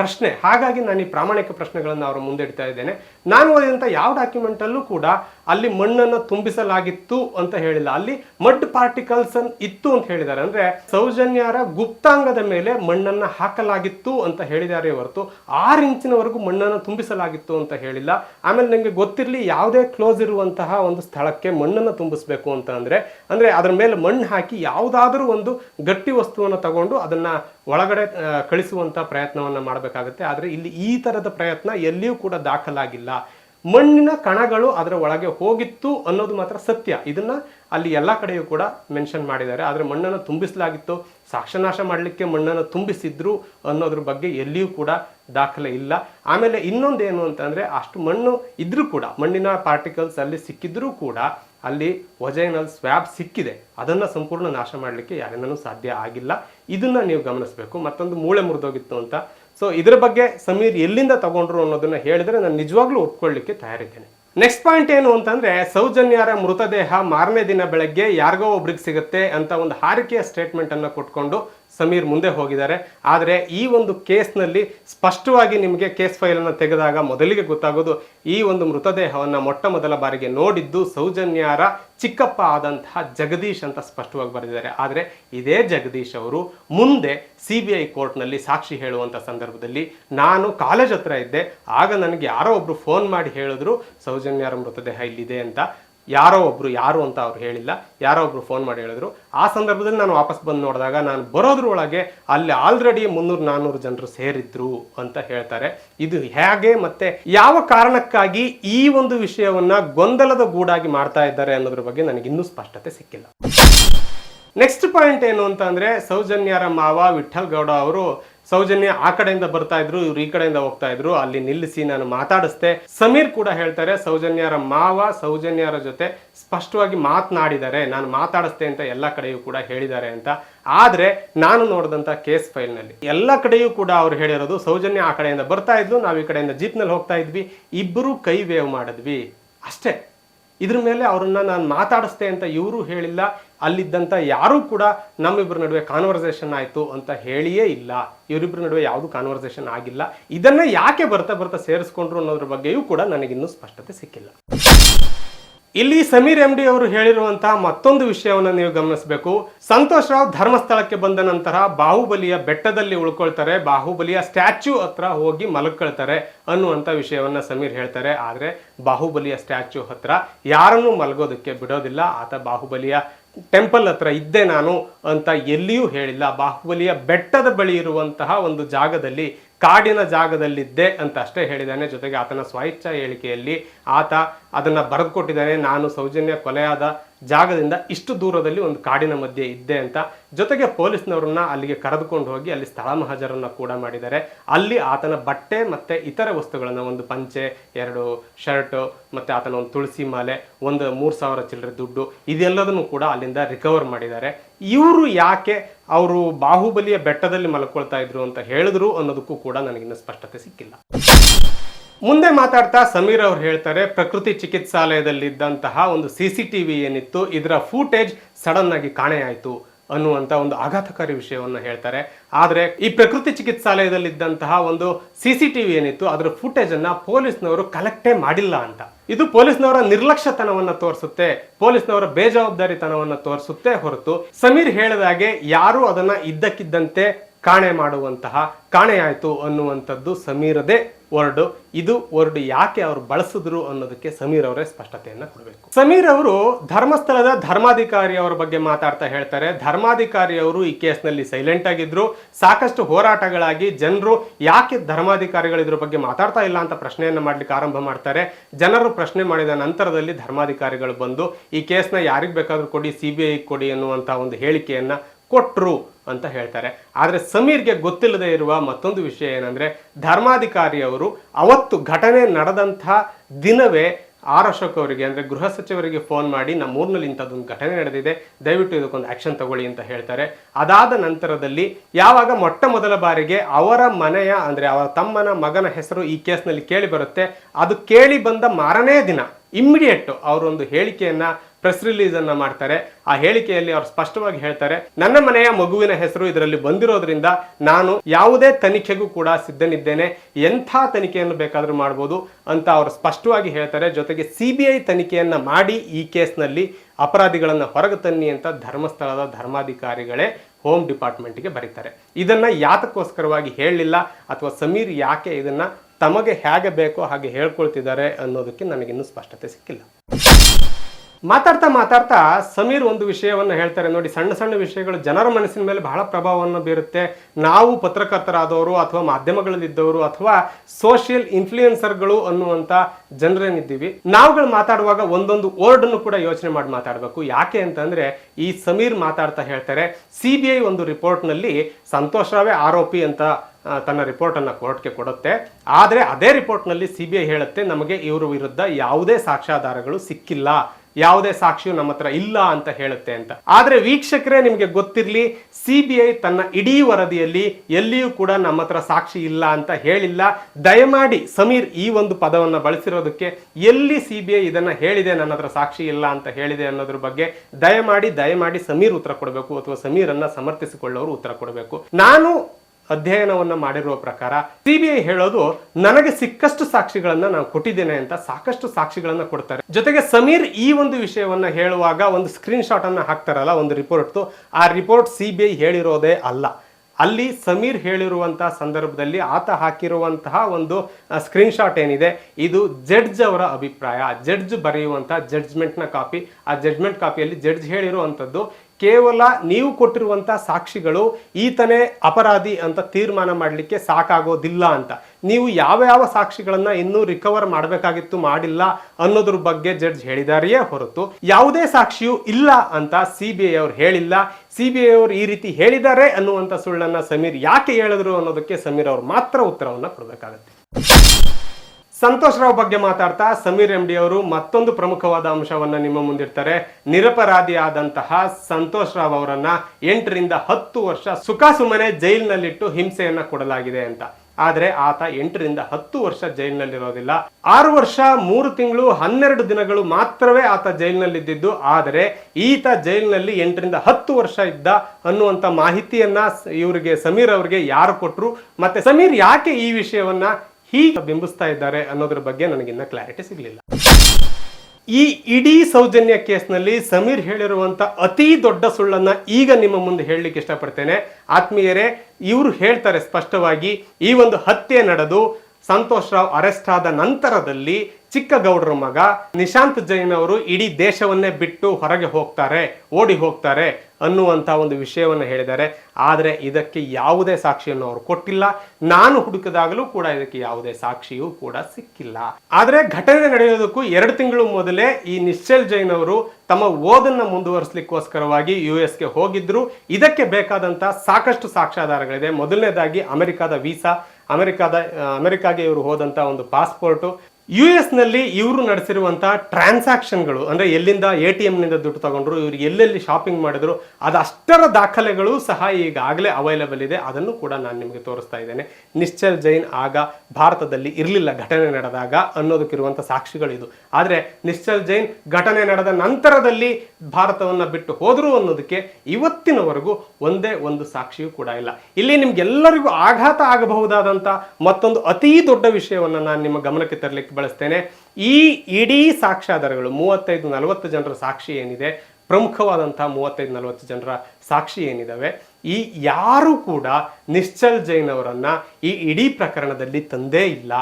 ಪ್ರಶ್ನೆ. ಹಾಗಾಗಿ ನಾನು ಈ ಪ್ರಾಮಾಣಿಕ ಪ್ರಶ್ನೆಗಳನ್ನು ಅವರ ಮುಂದೆ ಇಡ್ತಾ ಇದ್ದೇನೆ. ನಾನು ಓದಿದಂಥ ಯಾವ ಡಾಕ್ಯುಮೆಂಟಲ್ಲೂ ಕೂಡ ಅಲ್ಲಿ ಮಣ್ಣನ್ನು ತುಂಬಿಸಲಾಗಿತ್ತು ಅಂತ ಹೇಳಿಲ್ಲ. ಅಲ್ಲಿ ಮಡ್ ಪಾರ್ಟಿಕಲ್ಸ್ ಇತ್ತು ಅಂತ ಹೇಳಿದ್ದಾರೆ. ಅಂದ್ರೆ ಸೌಜನ್ಯರ ಗುಪ್ತಾಂಗದ ಮೇಲೆ ಮಣ್ಣನ್ನು ಹಾಕಲಾಗಿತ್ತು ಅಂತ ಹೇಳಿದ್ದಾರೆ ಹೊರತು ಆರು ಇಂಚಿನವರೆಗೂ ಮಣ್ಣನ್ನು ತುಂಬಿಸಲಾಗಿತ್ತು ಅಂತ ಹೇಳಿಲ್ಲ. ಆಮೇಲೆ ನನಗೆ ಗೊತ್ತಿರಲಿ, ಯಾವುದೇ ಕ್ಲೋಸ್ ಇರುವಂತಹ ಒಂದು ಸ್ಥಳಕ್ಕೆ ಮಣ್ಣನ್ನು ತುಂಬಿಸಬೇಕು ಅಂತ ಅಂದ್ರೆ ಅಂದ್ರೆ ಅದರ ಮೇಲೆ ಮಣ್ಣು ಹಾಕಿ ಯಾವುದಾದ್ರೂ ಒಂದು ಗಟ್ಟಿ ವಸ್ತುವನ್ನು ತಗೊಂಡು ಅದನ್ನ ಒಳಗಡೆ ಕಳಿಸುವಂತ ಪ್ರಯತ್ನವನ್ನ ಮಾಡಬೇಕಾಗುತ್ತೆ. ಆದರೆ ಇಲ್ಲಿ ಈ ತರದ ಪ್ರಯತ್ನ ಎಲ್ಲಿಯೂ ಕೂಡ ದಾಖಲಾಗಿಲ್ಲ. ಮಣ್ಣಿನ ಕಣಗಳು ಅದರ ಒಳಗೆ ಹೋಗಿತ್ತು ಅನ್ನೋದು ಮಾತ್ರ ಸತ್ಯ. ಇದನ್ನ ಅಲ್ಲಿ ಎಲ್ಲ ಕಡೆಯೂ ಕೂಡ ಮೆನ್ಷನ್ ಮಾಡಿದ್ದಾರೆ. ಆದರೆ ಮಣ್ಣನ್ನು ತುಂಬಿಸಲಾಗಿತ್ತು. ಸಾಕ್ಷ್ಯನಾಶ ಮಾಡಲಿಕ್ಕೆ ಮಣ್ಣನ್ನು ತುಂಬಿಸಿದ್ರು ಅನ್ನೋದ್ರ ಬಗ್ಗೆ ಎಲ್ಲಿಯೂ ಕೂಡ ದಾಖಲೆ ಇಲ್ಲ. ಆಮೇಲೆ ಇನ್ನೊಂದೇನು ಅಂತಂದ್ರೆ ಅಷ್ಟು ಮಣ್ಣು ಇದ್ರೂ ಕೂಡ, ಮಣ್ಣಿನ ಪಾರ್ಟಿಕಲ್ಸ್ ಅಲ್ಲಿ ಸಿಕ್ಕಿದ್ರೂ ಕೂಡ ಅಲ್ಲಿ ಒಜೈನಲ್ ಸ್ವ್ಯಾಬ್ ಸಿಕ್ಕಿದೆ. ಅದನ್ನ ಸಂಪೂರ್ಣ ನಾಶ ಮಾಡಲಿಕ್ಕೆ ಯಾರಿಂದನೂ ಸಾಧ್ಯ ಆಗಿಲ್ಲ. ಇದನ್ನ ನೀವು ಗಮನಿಸಬೇಕು. ಮತ್ತೊಂದು ಮೂಳೆ ಮುರಿದೋಗಿತ್ತು ಅಂತ ಸೊ ಇದರ ಬಗ್ಗೆ ಸಮೀರ್ ಎಲ್ಲಿಂದ ತಗೊಂಡ್ರು ಅನ್ನೋದನ್ನ ಹೇಳಿದ್ರೆ ನಾನು ನಿಜವಾಗ್ಲೂ ಒಪ್ಕೊಳ್ಳಿಕ್ಕೆ ತಯಾರಿದ್ದೇನೆ. ನೆಕ್ಸ್ಟ್ ಪಾಯಿಂಟ್ ಏನು ಅಂತಂದ್ರೆ, ಸೌಜನ್ಯರ ಮೃತದೇಹ ಮಾರನೇ ದಿನ ಬೆಳಗ್ಗೆ ಯಾರಿಗೋ ಒಬ್ರಿಗೆ ಸಿಗುತ್ತೆ ಅಂತ ಒಂದು ಹಾರಿಕೆಯ ಸ್ಟೇಟ್ಮೆಂಟ್ ಅನ್ನ ಕೊಟ್ಕೊಂಡು ಸಮೀರ್ ಮುಂದೆ ಹೋಗಿದ್ದಾರೆ. ಆದರೆ ಈ ಒಂದು ಕೇಸ್ನಲ್ಲಿ ಸ್ಪಷ್ಟವಾಗಿ ನಿಮಗೆ ಕೇಸ್ ಫೈಲನ್ನು ತೆಗೆದಾಗ ಮೊದಲಿಗೆ ಗೊತ್ತಾಗೋದು ಈ ಒಂದು ಮೃತದೇಹವನ್ನು ಮೊಟ್ಟ ಮೊದಲ ಬಾರಿಗೆ ನೋಡಿದ್ದು ಸೌಜನ್ಯಾರ ಚಿಕ್ಕಪ್ಪ ಆದಂತಹ ಜಗದೀಶ್ ಅಂತ ಸ್ಪಷ್ಟವಾಗಿ ಬರೆದಿದ್ದಾರೆ. ಆದರೆ ಇದೇ ಜಗದೀಶ್ ಅವರು ಮುಂದೆ ಸಿ ಬಿ ಐ ಕೋರ್ಟ್ನಲ್ಲಿ ಸಾಕ್ಷಿ ಹೇಳುವಂಥ ಸಂದರ್ಭದಲ್ಲಿ ನಾನು ಕಾಲೇಜ್ ಹತ್ರ ಇದ್ದೆ. ಆಗ ನನಗೆ ಯಾರೋ ಒಬ್ರು ಫೋನ್ ಮಾಡಿ ಹೇಳಿದ್ರು, ಸೌಜನ್ಯಾರ ಮೃತದೇಹ ಇಲ್ಲಿದೆ ಅಂತ. ಯಾರೋ ಒಬ್ರು ಯಾರು ಅಂತ ಅವ್ರು ಹೇಳಿಲ್ಲ, ಯಾರೋ ಒಬ್ರು ಫೋನ್ ಮಾಡಿ ಹೇಳಿದ್ರು. ಆ ಸಂದರ್ಭದಲ್ಲಿ ನಾನು ವಾಪಸ್ ಬಂದು ನೋಡಿದಾಗ ನಾನು ಬರೋದ್ರೊಳಗೆ ಅಲ್ಲಿ ಆಲ್ರೆಡಿ ಮುನ್ನೂರು ನಾನ್ನೂರು ಜನರು ಸೇರಿದ್ರು ಅಂತ ಹೇಳ್ತಾರೆ. ಇದು ಹೇಗೆ ಮತ್ತೆ ಯಾವ ಕಾರಣಕ್ಕಾಗಿ ಈ ಒಂದು ವಿಷಯವನ್ನ ಗೊಂದಲದ ಗೂಡಾಗಿ ಮಾಡ್ತಾ ಇದ್ದಾರೆ ಅನ್ನೋದ್ರ ಬಗ್ಗೆ ನನಗೆ ಇನ್ನೂ ಸ್ಪಷ್ಟತೆ ಸಿಕ್ಕಿಲ್ಲ. ನೆಕ್ಸ್ಟ್ ಪಾಯಿಂಟ್ ಏನು ಅಂತ ಅಂದ್ರೆ ಸೌಜನ್ಯರ ಮಾವ ವಿಠಲ್ ಗೌಡ ಅವರು ಸೌಜನ್ಯ ಆ ಕಡೆಯಿಂದ ಬರ್ತಾ ಇದ್ರು, ಇವ್ರು ಈ ಕಡೆಯಿಂದ ಹೋಗ್ತಾ ಇದ್ರು. ಅಲ್ಲಿ ನಿಲ್ಲಿಸಿ ನಾನು ಮಾತಾಡಿಸ್ತೆ. ಸಮೀರ್ ಕೂಡ ಹೇಳ್ತಾರೆ, ಸೌಜನ್ಯರ ಮಾವ ಸೌಜನ್ಯರ ಜೊತೆ ಸ್ಪಷ್ಟವಾಗಿ ಮಾತನಾಡಿದ್ದಾರೆ. ನಾನು ಮಾತಾಡಿಸ್ತೆ ಅಂತ ಎಲ್ಲ ಕಡೆಯೂ ಕೂಡ ಹೇಳಿದ್ದಾರೆ ಅಂತ. ಆದ್ರೆ ನಾನು ನೋಡಿದಂತ ಕೇಸ್ ಫೈಲ್ನಲ್ಲಿ ಎಲ್ಲ ಕಡೆಯೂ ಕೂಡ ಅವ್ರು ಹೇಳಿರೋದು, ಸೌಜನ್ಯ ಆ ಕಡೆಯಿಂದ ಬರ್ತಾ ಇದ್ಲು, ನಾವು ಈ ಕಡೆಯಿಂದ ಜೀಪ್ನಲ್ಲಿ ಹೋಗ್ತಾ ಇದ್ವಿ. ಇಬ್ಬರು ಕೈ ವೇವ್ ಮಾಡಿದ್ವಿ. ಅಷ್ಟೇ. ಇದ್ರ ಮೇಲೆ ಅವರನ್ನು ನಾನು ಮಾತಾಡಿಸ್ತೆ ಅಂತ ಇವರು ಹೇಳಿಲ್ಲ ಅಲ್ಲಿದ್ದಂಥ ಯಾರೂ ಕೂಡ ನಮ್ಮಿಬ್ಬರ ನಡುವೆ ಕಾನ್ವರ್ಸೇಷನ್ ಆಯಿತು ಅಂತ ಹೇಳಿಯೇ ಇಲ್ಲ. ಇವರಿಬ್ಬರ ನಡುವೆ ಯಾವುದೂ ಕಾನ್ವರ್ಸೇಷನ್ ಆಗಿಲ್ಲ. ಇದನ್ನು ಯಾಕೆ ಬರ್ತಾ ಬರ್ತಾ ಸೇರಿಸ್ಕೊಂಡ್ರು ಅನ್ನೋದ್ರ ಬಗ್ಗೆಯೂ ಕೂಡ ನನಗಿನ್ನೂ ಸ್ಪಷ್ಟತೆ ಸಿಕ್ಕಿಲ್ಲ. ಇಲ್ಲಿ ಸಮೀರ್ ಎಂ ಡಿ ಅವರು ಹೇಳಿರುವಂತಹ ಮತ್ತೊಂದು ವಿಷಯವನ್ನು ನೀವು ಗಮನಿಸಬೇಕು. ಸಂತೋಷ್ ರಾವ್ ಧರ್ಮಸ್ಥಳಕ್ಕೆ ಬಂದ ನಂತರ ಬಾಹುಬಲಿಯ ಬೆಟ್ಟದಲ್ಲಿ ಉಳ್ಕೊಳ್ತಾರೆ. ಬಾಹುಬಲಿಯ ಸ್ಟ್ಯಾಚ್ಯೂ ಹತ್ರ ಹೋಗಿ ಮಲ್ಕೊಳ್ತಾರೆ ಅನ್ನುವಂಥ ವಿಷಯವನ್ನ ಸಮೀರ್ ಹೇಳ್ತಾರೆ. ಆದರೆ ಬಾಹುಬಲಿಯ ಸ್ಟ್ಯಾಚ್ಯೂ ಹತ್ರ ಯಾರನ್ನೂ ಮಲಗೋದಕ್ಕೆ ಬಿಡೋದಿಲ್ಲ. ಆತ ಬಾಹುಬಲಿಯ ಟೆಂಪಲ್ ಹತ್ರ ಇದ್ದೆ ನಾನು ಅಂತ ಎಲ್ಲಿಯೂ ಹೇಳಿಲ್ಲ. ಬಾಹುಬಲಿಯ ಬೆಟ್ಟದ ಬಳಿ ಇರುವಂತಹ ಒಂದು ಜಾಗದಲ್ಲಿ ಕಾಡಿನ ಜಾಗದಲ್ಲಿದ್ದೆ ಅಂತ ಅಷ್ಟೇ ಹೇಳಿದ್ದಾನೆ. ಜೊತೆಗೆ ಆತನ ಸ್ವಇಚ್ಛಾ ಹೇಳಿಕೆಯಲ್ಲಿ ಆತ ಅದನ್ನು ಬರೆದು ಕೊಟ್ಟಿದ್ದಾನೆ ನಾನು ಸೌಜನ್ಯ ಕೊಲೆಯಾದ ಜಾಗದಿಂದ ಇಷ್ಟು ದೂರದಲ್ಲಿ ಒಂದು ಕಾಡಿನ ಮಧ್ಯೆ ಇದ್ದೆ ಅಂತ. ಜೊತೆಗೆ ಪೊಲೀಸ್ನವ್ರನ್ನ ಅಲ್ಲಿಗೆ ಕರೆದುಕೊಂಡು ಹೋಗಿ ಅಲ್ಲಿ ಸ್ಥಳ ಮಹಜರನ್ನ ಕೂಡ ಮಾಡಿದ್ದಾರೆ. ಅಲ್ಲಿ ಆತನ ಬಟ್ಟೆ ಮತ್ತು ಇತರ ವಸ್ತುಗಳನ್ನು, ಒಂದು ಪಂಚೆ, ಎರಡು ಶರ್ಟು ಮತ್ತು ಆತನ ಒಂದು ತುಳಸಿ ಮಾಲೆ, ಒಂದು ಮೂರು ಸಾವಿರ ಚಿಲ್ಲರೆ ದುಡ್ಡು, ಇದೆಲ್ಲದನ್ನು ಕೂಡ ಅಲ್ಲಿಂದ ರಿಕವರ್ ಮಾಡಿದ್ದಾರೆ. ಇವರು ಯಾಕೆ ಅವರು ಬಾಹುಬಲಿಯ ಬೆಟ್ಟದಲ್ಲಿ ಮಲ್ಕೊಳ್ತಾ ಇದ್ರು ಅಂತ ಹೇಳಿದ್ರು ಅನ್ನೋದಕ್ಕೂ ಕೂಡ ನನಗಿನ್ನ ಸ್ಪಷ್ಟತೆ ಸಿಕ್ಕಿಲ್ಲ. ಮುಂದೆ ಮಾತಾಡ್ತಾ ಸಮೀರ್ ಅವ್ರು ಹೇಳ್ತಾರೆ, ಪ್ರಕೃತಿ ಚಿಕಿತ್ಸಾಲಯದಲ್ಲಿದ್ದಂತಹ ಒಂದು ಸಿ ಸಿ ಟಿ ವಿ ಏನಿತ್ತು, ಇದರ ಫೂಟೇಜ್ ಸಡನ್ ಆಗಿ ಕಾಣೆಯಾಯಿತು ಅನ್ನುವಂಥ ಒಂದು ಆಘಾತಕಾರಿ ವಿಷಯವನ್ನು ಹೇಳ್ತಾರೆ. ಆದರೆ ಈ ಪ್ರಕೃತಿ ಚಿಕಿತ್ಸಾಲಯದಲ್ಲಿದ್ದಂತಹ ಒಂದು ಸಿ ಸಿ ಟಿ ವಿ ಏನಿತ್ತು, ಅದರ ಫುಟೇಜ್ ಅನ್ನ ಪೊಲೀಸ್ನವರು ಕಲೆಕ್ಟೇ ಮಾಡಿಲ್ಲ ಅಂತ. ಇದು ಪೊಲೀಸ್ನವರ ನಿರ್ಲಕ್ಷ್ಯತನವನ್ನು ತೋರಿಸುತ್ತೆ, ಪೊಲೀಸ್ನವರ ಬೇಜವಾಬ್ದಾರಿತನವನ್ನು ತೋರಿಸುತ್ತೆ ಹೊರತು. ಸಮೀರ್ ಹೇಳಿದಾಗೆ ಯಾರು ಅದನ್ನ ಇದ್ದಕ್ಕಿದ್ದಂತೆ ಕಾಣೆ ಮಾಡುವಂತಹ ಕಾಣೆಯಾಯಿತು ಅನ್ನುವಂಥದ್ದು ಸಮೀರದೇ ವರ್ಡ್. ಇದು ವರ್ಡ್ ಯಾಕೆ ಅವರು ಬಳಸಿದ್ರು ಅನ್ನೋದಕ್ಕೆ ಸಮೀರ್ ಅವರೇ ಸ್ಪಷ್ಟತೆಯನ್ನು ಕೊಡಬೇಕು. ಸಮೀರ್ ಅವರು ಧರ್ಮಸ್ಥಳದ ಧರ್ಮಾಧಿಕಾರಿ ಅವರ ಬಗ್ಗೆ ಮಾತಾಡ್ತಾ ಹೇಳ್ತಾರೆ. ಧರ್ಮಾಧಿಕಾರಿ ಅವರು ಈ ಕೇಸ್ನಲ್ಲಿ ಸೈಲೆಂಟ್ ಆಗಿದ್ರು. ಸಾಕಷ್ಟು ಹೋರಾಟಗಳಾಗಿ ಜನರು ಯಾಕೆ ಧರ್ಮಾಧಿಕಾರಿಗಳು ಇದ್ರ ಬಗ್ಗೆ ಮಾತಾಡ್ತಾ ಇಲ್ಲ ಅಂತ ಪ್ರಶ್ನೆಯನ್ನು ಮಾಡ್ಲಿಕ್ಕೆ ಆರಂಭ ಮಾಡ್ತಾರೆ. ಜನರು ಪ್ರಶ್ನೆ ಮಾಡಿದ ನಂತರದಲ್ಲಿ ಧರ್ಮಾಧಿಕಾರಿಗಳು ಬಂದು ಈ ಕೇಸ್ನ ಯಾರಿಗೆ ಬೇಕಾದರೂ ಕೊಡಿ ಸಿ ಬಿ ಐ ಕೊಡಿ ಅನ್ನುವಂಥ ಒಂದು ಹೇಳಿಕೆಯನ್ನ ಕೊಟ್ರು ಅಂತ ಹೇಳ್ತಾರೆ. ಆದರೆ ಸಮೀರ್ಗೆ ಗೊತ್ತಿಲ್ಲದೆ ಇರುವ ಮತ್ತೊಂದು ವಿಷಯ ಏನಂದರೆ, ಧರ್ಮಾಧಿಕಾರಿಯವರು ಅವತ್ತು ಘಟನೆ ನಡೆದಂಥ ದಿನವೇ ಆರ್ ಅಶೋಕ್ ಅವರಿಗೆ, ಅಂದರೆ ಗೃಹ ಸಚಿವರಿಗೆ ಫೋನ್ ಮಾಡಿ, ನಮ್ಮ ಊರಿನಲ್ಲಿ ಇಂಥದ್ದೊಂದು ಘಟನೆ ನಡೆದಿದೆ, ದಯವಿಟ್ಟು ಇದಕ್ಕೊಂದು ಆ್ಯಕ್ಷನ್ ತಗೊಳ್ಳಿ ಅಂತ ಹೇಳ್ತಾರೆ. ಅದಾದ ನಂತರದಲ್ಲಿ ಯಾವಾಗ ಮೊಟ್ಟ ಮೊದಲ ಬಾರಿಗೆ ಅವರ ಮನೆಯ, ಅಂದರೆ ಅವರ ತಮ್ಮನ ಮಗನ ಹೆಸರು ಈ ಕೇಸ್ನಲ್ಲಿ ಕೇಳಿ ಬರುತ್ತೆ. ಅದು ಕೇಳಿ ಬಂದ ಮಾರನೇ ದಿನ ಇಮ್ಮಿಡಿಯೇಟ್ ಅವರೊಂದು ಹೇಳಿಕೆಯನ್ನ ಪ್ರೆಸ್ ರಿಲೀಸ್ ಅನ್ನ ಮಾಡ್ತಾರೆ. ಆ ಹೇಳಿಕೆಯಲ್ಲಿ ಅವರು ಸ್ಪಷ್ಟವಾಗಿ ಹೇಳ್ತಾರೆ, ನನ್ನ ಮನೆಯ ಮಗುವಿನ ಹೆಸರು ಇದರಲ್ಲಿ ಬಂದಿರೋದ್ರಿಂದ ನಾನು ಯಾವುದೇ ತನಿಖೆಗೂ ಕೂಡ ಸಿದ್ಧನಿದ್ದೇನೆ. ಎಂಥ ತನಿಖೆಯನ್ನು ಬೇಕಾದರೂ ಮಾಡ್ಬೋದು ಅಂತ ಅವರು ಸ್ಪಷ್ಟವಾಗಿ ಹೇಳ್ತಾರೆ. ಜೊತೆಗೆ ಸಿ ಬಿ ಐ ತನಿಖೆಯನ್ನ ಮಾಡಿ ಈ ಕೇಸ್ನಲ್ಲಿ ಅಪರಾಧಿಗಳನ್ನ ಹೊರಗೆ ತನ್ನಿ ಅಂತ ಧರ್ಮಸ್ಥಳದ ಧರ್ಮಾಧಿಕಾರಿಗಳೇ ಹೋಮ್ ಡಿಪಾರ್ಟ್ಮೆಂಟ್ಗೆ ಬರೀತಾರೆ. ಇದನ್ನ ಯಾತಕ್ಕೋಸ್ಕರವಾಗಿ ಹೇಳಲಿಲ್ಲ ಅಥವಾ ಸಮೀರ್ ಯಾಕೆ ಇದನ್ನ ತಮಗೆ ಹೇಗೆ ಬೇಕೋ ಹಾಗೆ ಹೇಳ್ಕೊಳ್ತಿದ್ದಾರೆ ಅನ್ನೋದಕ್ಕೆ ನನಗಿನ್ನೂ ಸ್ಪಷ್ಟತೆ ಸಿಕ್ಕಿಲ್ಲ. ಮಾತಾಡ್ತಾ ಮಾತಾಡ್ತಾ ಸಮೀರ್ ಒಂದು ವಿಷಯವನ್ನು ಹೇಳ್ತಾರೆ ನೋಡಿ, ಸಣ್ಣ ಸಣ್ಣ ವಿಷಯಗಳು ಜನರ ಮನಸ್ಸಿನ ಮೇಲೆ ಬಹಳ ಪ್ರಭಾವವನ್ನು ಬೀರುತ್ತೆ. ನಾವು ಪತ್ರಕರ್ತರಾದವರು ಅಥವಾ ಮಾಧ್ಯಮಗಳಲ್ಲಿದ್ದವರು ಅಥವಾ ಸೋಷಿಯಲ್ ಇನ್ಫ್ಲೂಯೆನ್ಸರ್ಗಳು ಅನ್ನುವಂಥ ಜನರೇನಿದ್ದೀವಿ, ನಾವುಗಳು ಮಾತಾಡುವಾಗ ಒಂದೊಂದು ವರ್ಡ್ ಅನ್ನು ಕೂಡ ಯೋಚನೆ ಮಾಡಿ ಮಾತಾಡಬೇಕು. ಯಾಕೆ ಅಂತಂದರೆ, ಈ ಸಮೀರ್ ಮಾತಾಡ್ತಾ ಹೇಳ್ತಾರೆ ಸಿ ಬಿ ಐ ಒಂದು ರಿಪೋರ್ಟ್ನಲ್ಲಿ ಸಂತೋಷ್ ರಾವೇ ಆರೋಪಿ ಅಂತ ತನ್ನ ರಿಪೋರ್ಟನ್ನು ಕೋರ್ಟ್ಗೆ ಕೊಡುತ್ತೆ. ಆದರೆ ಅದೇ ರಿಪೋರ್ಟ್ನಲ್ಲಿ ಸಿ ಬಿ ಐ ಹೇಳುತ್ತೆ, ನಮಗೆ ಇವರ ವಿರುದ್ಧ ಯಾವುದೇ ಸಾಕ್ಷ್ಯಾಧಾರಗಳು ಸಿಕ್ಕಿಲ್ಲ. ಯಾವುದೇ ಸಾಕ್ಷಿಯು ನಮ್ಮ ಹತ್ರ ಇಲ್ಲ ಅಂತ ಹೇಳುತ್ತೆ ಅಂತ. ಆದ್ರೆ ವೀಕ್ಷಕರೇ ನಿಮಗೆ ಗೊತ್ತಿರಲಿ ಸಿ ಬಿ ಐ ತನ್ನ ಇಡೀ ವರದಿಯಲ್ಲಿ ಎಲ್ಲಿಯೂ ಕೂಡ ನಮ್ಮ ಹತ್ರ ಸಾಕ್ಷಿ ಇಲ್ಲ ಅಂತ ಹೇಳಿಲ್ಲ. ದಯಮಾಡಿ ಸಮೀರ್ ಈ ಒಂದು ಪದವನ್ನು ಬಳಸಿರೋದಕ್ಕೆ ಎಲ್ಲಿ ಸಿ ಬಿ ಐ ಇದನ್ನ ಹೇಳಿದೆ ನನ್ನ ಹತ್ರ ಸಾಕ್ಷಿ ಇಲ್ಲ ಅಂತ ಹೇಳಿದೆ ಅನ್ನೋದ್ರ ಬಗ್ಗೆ ದಯಮಾಡಿ ದಯಮಾಡಿ ಸಮೀರ್ ಉತ್ತರ ಕೊಡಬೇಕು ಅಥವಾ ಸಮೀರನ್ನ ಸಮರ್ಥಿಸಿಕೊಳ್ಳೋರು ಉತ್ತರ ಕೊಡಬೇಕು. ನಾನು ಅಧ್ಯಯನವನ್ನ ಮಾಡಿರುವ ಪ್ರಕಾರ ಸಿ ಬಿ ಐ ಹೇಳೋದು ನನಗೆ ಸಿಕ್ಕಷ್ಟು ಸಾಕ್ಷಿಗಳನ್ನ ನಾನು ಕೊಟ್ಟಿದ್ದೇನೆ ಅಂತ ಸಾಕಷ್ಟು ಸಾಕ್ಷಿಗಳನ್ನ ಕೊಡ್ತಾರೆ. ಜೊತೆಗೆ ಸಮೀರ್ ಈ ಒಂದು ವಿಷಯವನ್ನ ಹೇಳುವಾಗ ಒಂದು ಸ್ಕ್ರೀನ್ ಶಾಟ್ ಅನ್ನ ಹಾಕ್ತಾರಲ್ಲ, ಒಂದು ರಿಪೋರ್ಟ್ ಆ ರಿಪೋರ್ಟ್ ಸಿ ಬಿ ಐ ಹೇಳಿರೋದೇ ಅಲ್ಲ. ಅಲ್ಲಿ ಸಮೀರ್ ಹೇಳಿರುವಂತಹ ಸಂದರ್ಭದಲ್ಲಿ ಆತ ಹಾಕಿರುವಂತಹ ಒಂದು ಸ್ಕ್ರೀನ್ ಶಾಟ್ ಏನಿದೆ, ಇದು ಜಡ್ಜ್ ಅವರ ಅಭಿಪ್ರಾಯ. ಜಡ್ಜ್ ಬರೆಯುವಂತಹ ಜಡ್ಜ್ಮೆಂಟ್ನ ಕಾಪಿ ಆ ಜಡ್ಜ್ಮೆಂಟ್ ಕಾಪಿಯಲ್ಲಿ ಜಡ್ಜ್ ಹೇಳಿರುವಂಥದ್ದು ಕೇವಲ ನೀವು ಕೊಟ್ಟಿರುವಂಥ ಸಾಕ್ಷಿಗಳು ಈತನೇ ಅಪರಾಧಿ ಅಂತ ತೀರ್ಮಾನ ಮಾಡಲಿಕ್ಕೆ ಸಾಕಾಗೋದಿಲ್ಲ ಅಂತ. ನೀವು ಯಾವ ಯಾವ ಸಾಕ್ಷಿಗಳನ್ನ ಇನ್ನೂ ರಿಕವರ್ ಮಾಡಬೇಕಾಗಿತ್ತು ಮಾಡಿಲ್ಲ ಅನ್ನೋದ್ರ ಬಗ್ಗೆ ಜಡ್ಜ್ ಹೇಳಿದಾರೆಯೇ ಹೊರತು ಯಾವುದೇ ಸಾಕ್ಷಿಯು ಇಲ್ಲ ಅಂತ ಸಿ ಬಿ ಐ ಅವ್ರು ಹೇಳಿಲ್ಲ. ಸಿ ಬಿ ಅವರು ಈ ರೀತಿ ಹೇಳಿದ್ದಾರೆ ಅನ್ನುವಂಥ ಸುಳ್ಳನ್ನ ಸಮೀರ್ ಯಾಕೆ ಹೇಳಿದ್ರು ಅನ್ನೋದಕ್ಕೆ ಸಮೀರ್ ಅವ್ರು ಮಾತ್ರ ಉತ್ತರವನ್ನು ಕೊಡಬೇಕಾಗತ್ತೆ. ಸಂತೋಷ್ ರಾವ್ ಬಗ್ಗೆ ಮಾತಾಡ್ತಾ ಸಮೀರ್ ಎಂ ಡಿ ಅವರು ಮತ್ತೊಂದು ಪ್ರಮುಖವಾದ ಅಂಶವನ್ನ ನಿಮ್ಮ ಮುಂದಿರ್ತಾರೆ ನಿರಪರಾಧಿ ಆದಂತಹ ಸಂತೋಷ್ ರಾವ್ ಅವರನ್ನ ಎಂಟರಿಂದ ಹತ್ತು ವರ್ಷ ಸುಖಾಸುಮ್ಮನೆ ಜೈಲಿನಲ್ಲಿಟ್ಟು ಹಿಂಸೆಯನ್ನ ಕೊಡಲಾಗಿದೆ ಅಂತ. ಆದ್ರೆ ಆತ ಎಂಟರಿಂದ ಹತ್ತು ವರ್ಷ ಜೈಲಿನಲ್ಲಿರೋದಿಲ್ಲ. ಆರು ವರ್ಷ, ಮೂರು ತಿಂಗಳು, ಹನ್ನೆರಡು ದಿನಗಳು ಮಾತ್ರವೇ ಆತ ಜೈಲಿನಲ್ಲಿದ್ದಿದ್ದು. ಆದರೆ ಈತ ಜೈಲಿನಲ್ಲಿ ಎಂಟರಿಂದ ಹತ್ತು ವರ್ಷ ಇದ್ದ ಅನ್ನುವಂತ ಮಾಹಿತಿಯನ್ನ ಇವರಿಗೆ, ಸಮೀರ್ ಅವರಿಗೆ ಯಾರು ಕೊಟ್ರು? ಮತ್ತೆ ಸಮೀರ್ ಯಾಕೆ ಈ ವಿಷಯವನ್ನ ಹೀಗೆ ಬಿಂಬಿಸ್ತಾ ಇದ್ದಾರೆ ಅನ್ನೋದ್ರ ಬಗ್ಗೆ ನನಗಿನ್ನ ಕ್ಲಾರಿಟಿ ಸಿಗಲಿಲ್ಲ. ಈ ಇಡೀ ಸೌಜನ್ಯ ಕೇಸ್ನಲ್ಲಿ ಸಮೀರ್ ಹೇಳಿರುವಂತ ಅತಿ ದೊಡ್ಡ ಸುಳ್ಳನ್ನ ಈಗ ನಿಮ್ಮ ಮುಂದೆ ಹೇಳಲಿಕ್ಕೆ ಇಷ್ಟಪಡ್ತೇನೆ. ಆತ್ಮೀಯರೇ, ಇವರು ಹೇಳ್ತಾರೆ ಸ್ಪಷ್ಟವಾಗಿ, ಈ ಒಂದು ಹತ್ಯೆ ನಡೆದು ಸಂತೋಷ್ ರಾವ್ ಅರೆಸ್ಟ್ ಆದ ನಂತರದಲ್ಲಿ ಚಿಕ್ಕಗೌಡರ ಮಗ ನಿಶಾಂತ್ ಜೈನ್ ಅವರು ಇಡೀ ದೇಶವನ್ನೇ ಬಿಟ್ಟು ಹೊರಗೆ ಹೋಗ್ತಾರೆ, ಓಡಿ ಹೋಗ್ತಾರೆ ಅನ್ನುವಂಥ ಒಂದು ವಿಷಯವನ್ನು ಹೇಳಿದ್ದಾರೆ. ಆದರೆ ಇದಕ್ಕೆ ಯಾವುದೇ ಸಾಕ್ಷಿಯನ್ನು ಅವರು ಕೊಟ್ಟಿಲ್ಲ. ನಾನು ಹುಡುಕಿದಾಗಲೂ ಕೂಡ ಇದಕ್ಕೆ ಯಾವುದೇ ಸಾಕ್ಷಿಯೂ ಕೂಡ ಸಿಕ್ಕಿಲ್ಲ. ಆದರೆ ಘಟನೆ ನಡೆಯೋದಕ್ಕೂ ಎರಡು ತಿಂಗಳು ಮೊದಲೇ ಈ ನಿಶ್ಚಲ್ ಜೈನ್ ಅವರು ತಮ್ಮ ಓದನ್ನ ಮುಂದುವರಿಸಲಿಕ್ಕೋಸ್ಕರವಾಗಿ ಯು ಎಸ್ಗೆ ಹೋಗಿದ್ರು. ಇದಕ್ಕೆ ಬೇಕಾದಂಥ ಸಾಕಷ್ಟು ಸಾಕ್ಷ್ಯಾಧಾರಗಳಿದೆ. ಮೊದಲನೇದಾಗಿ ಅಮೆರಿಕಾದ ವೀಸಾ, ಅಮೆರಿಕಾದ ಅಮೆರಿಕಾಗೆ ಇವರು ಹೋದಂಥ ಒಂದು ಪಾಸ್ಪೋರ್ಟು. ಯು ಎಸ್ನಲ್ಲಿ ಇವರು ನಡೆಸಿರುವಂಥ ಟ್ರಾನ್ಸಾಕ್ಷನ್ಗಳು, ಅಂದ್ರೆ ಎಲ್ಲಿಂದ ಎ ಟಿ ನಿಂದ ದುಡ್ಡು ತಗೊಂಡ್ರು, ಇವರು ಎಲ್ಲೆಲ್ಲಿ ಶಾಪಿಂಗ್ ಮಾಡಿದ್ರು ಅದಷ್ಟರ ದಾಖಲೆಗಳು ಸಹ ಈಗಾಗಲೇ ಅವೈಲೇಬಲ್ ಇದೆ. ಅದನ್ನು ಕೂಡ ನಾನು ನಿಮಗೆ ತೋರಿಸ್ತಾ ಇದ್ದೇನೆ. ನಿಶ್ಚಲ್ ಜೈನ್ ಆಗ ಭಾರತದಲ್ಲಿ ಇರಲಿಲ್ಲ ಘಟನೆ ನಡೆದಾಗ ಅನ್ನೋದಕ್ಕಿರುವಂಥ ಇದು ಆದರೆ ನಿಶ್ಚಲ್ ಜೈನ್ ಘಟನೆ ನಡೆದ ನಂತರದಲ್ಲಿ ಭಾರತವನ್ನ ಬಿಟ್ಟು ಹೋದರು ಅನ್ನೋದಕ್ಕೆ ಇವತ್ತಿನವರೆಗೂ ಒಂದೇ ಒಂದು ಸಾಕ್ಷಿಯೂ ಕೂಡ ಇಲ್ಲ. ಇಲ್ಲಿ ನಿಮ್ಗೆಲ್ಲರಿಗೂ ಆಘಾತ ಆಗಬಹುದಾದಂಥ ಮತ್ತೊಂದು ಅತೀ ದೊಡ್ಡ ವಿಷಯವನ್ನು ನಾನು ನಿಮ್ಮ ಗಮನಕ್ಕೆ ತರಲಿಕ್ಕೆ ಬಳಸ್ತೇನೆ. ಈ ಇಡೀ ಸಾಕ್ಷ್ಯಾಧಾರಗಳು, ಮೂವತ್ತೈದು ನಲವತ್ತು ಜನರ ಸಾಕ್ಷಿ ಏನಿದೆ, ಪ್ರಮುಖವಾದಂಥ ಮೂವತ್ತೈದು ನಲವತ್ತು ಜನರ ಸಾಕ್ಷಿ ಏನಿದ್ದಾವೆ ಈ ಯಾರು ಕೂಡ ನಿಶ್ಚಲ್ ಜೈನ್ ಅವರನ್ನ ಈ ಇಡೀ ಪ್ರಕರಣದಲ್ಲಿ ತಂದೇ ಇಲ್ಲ.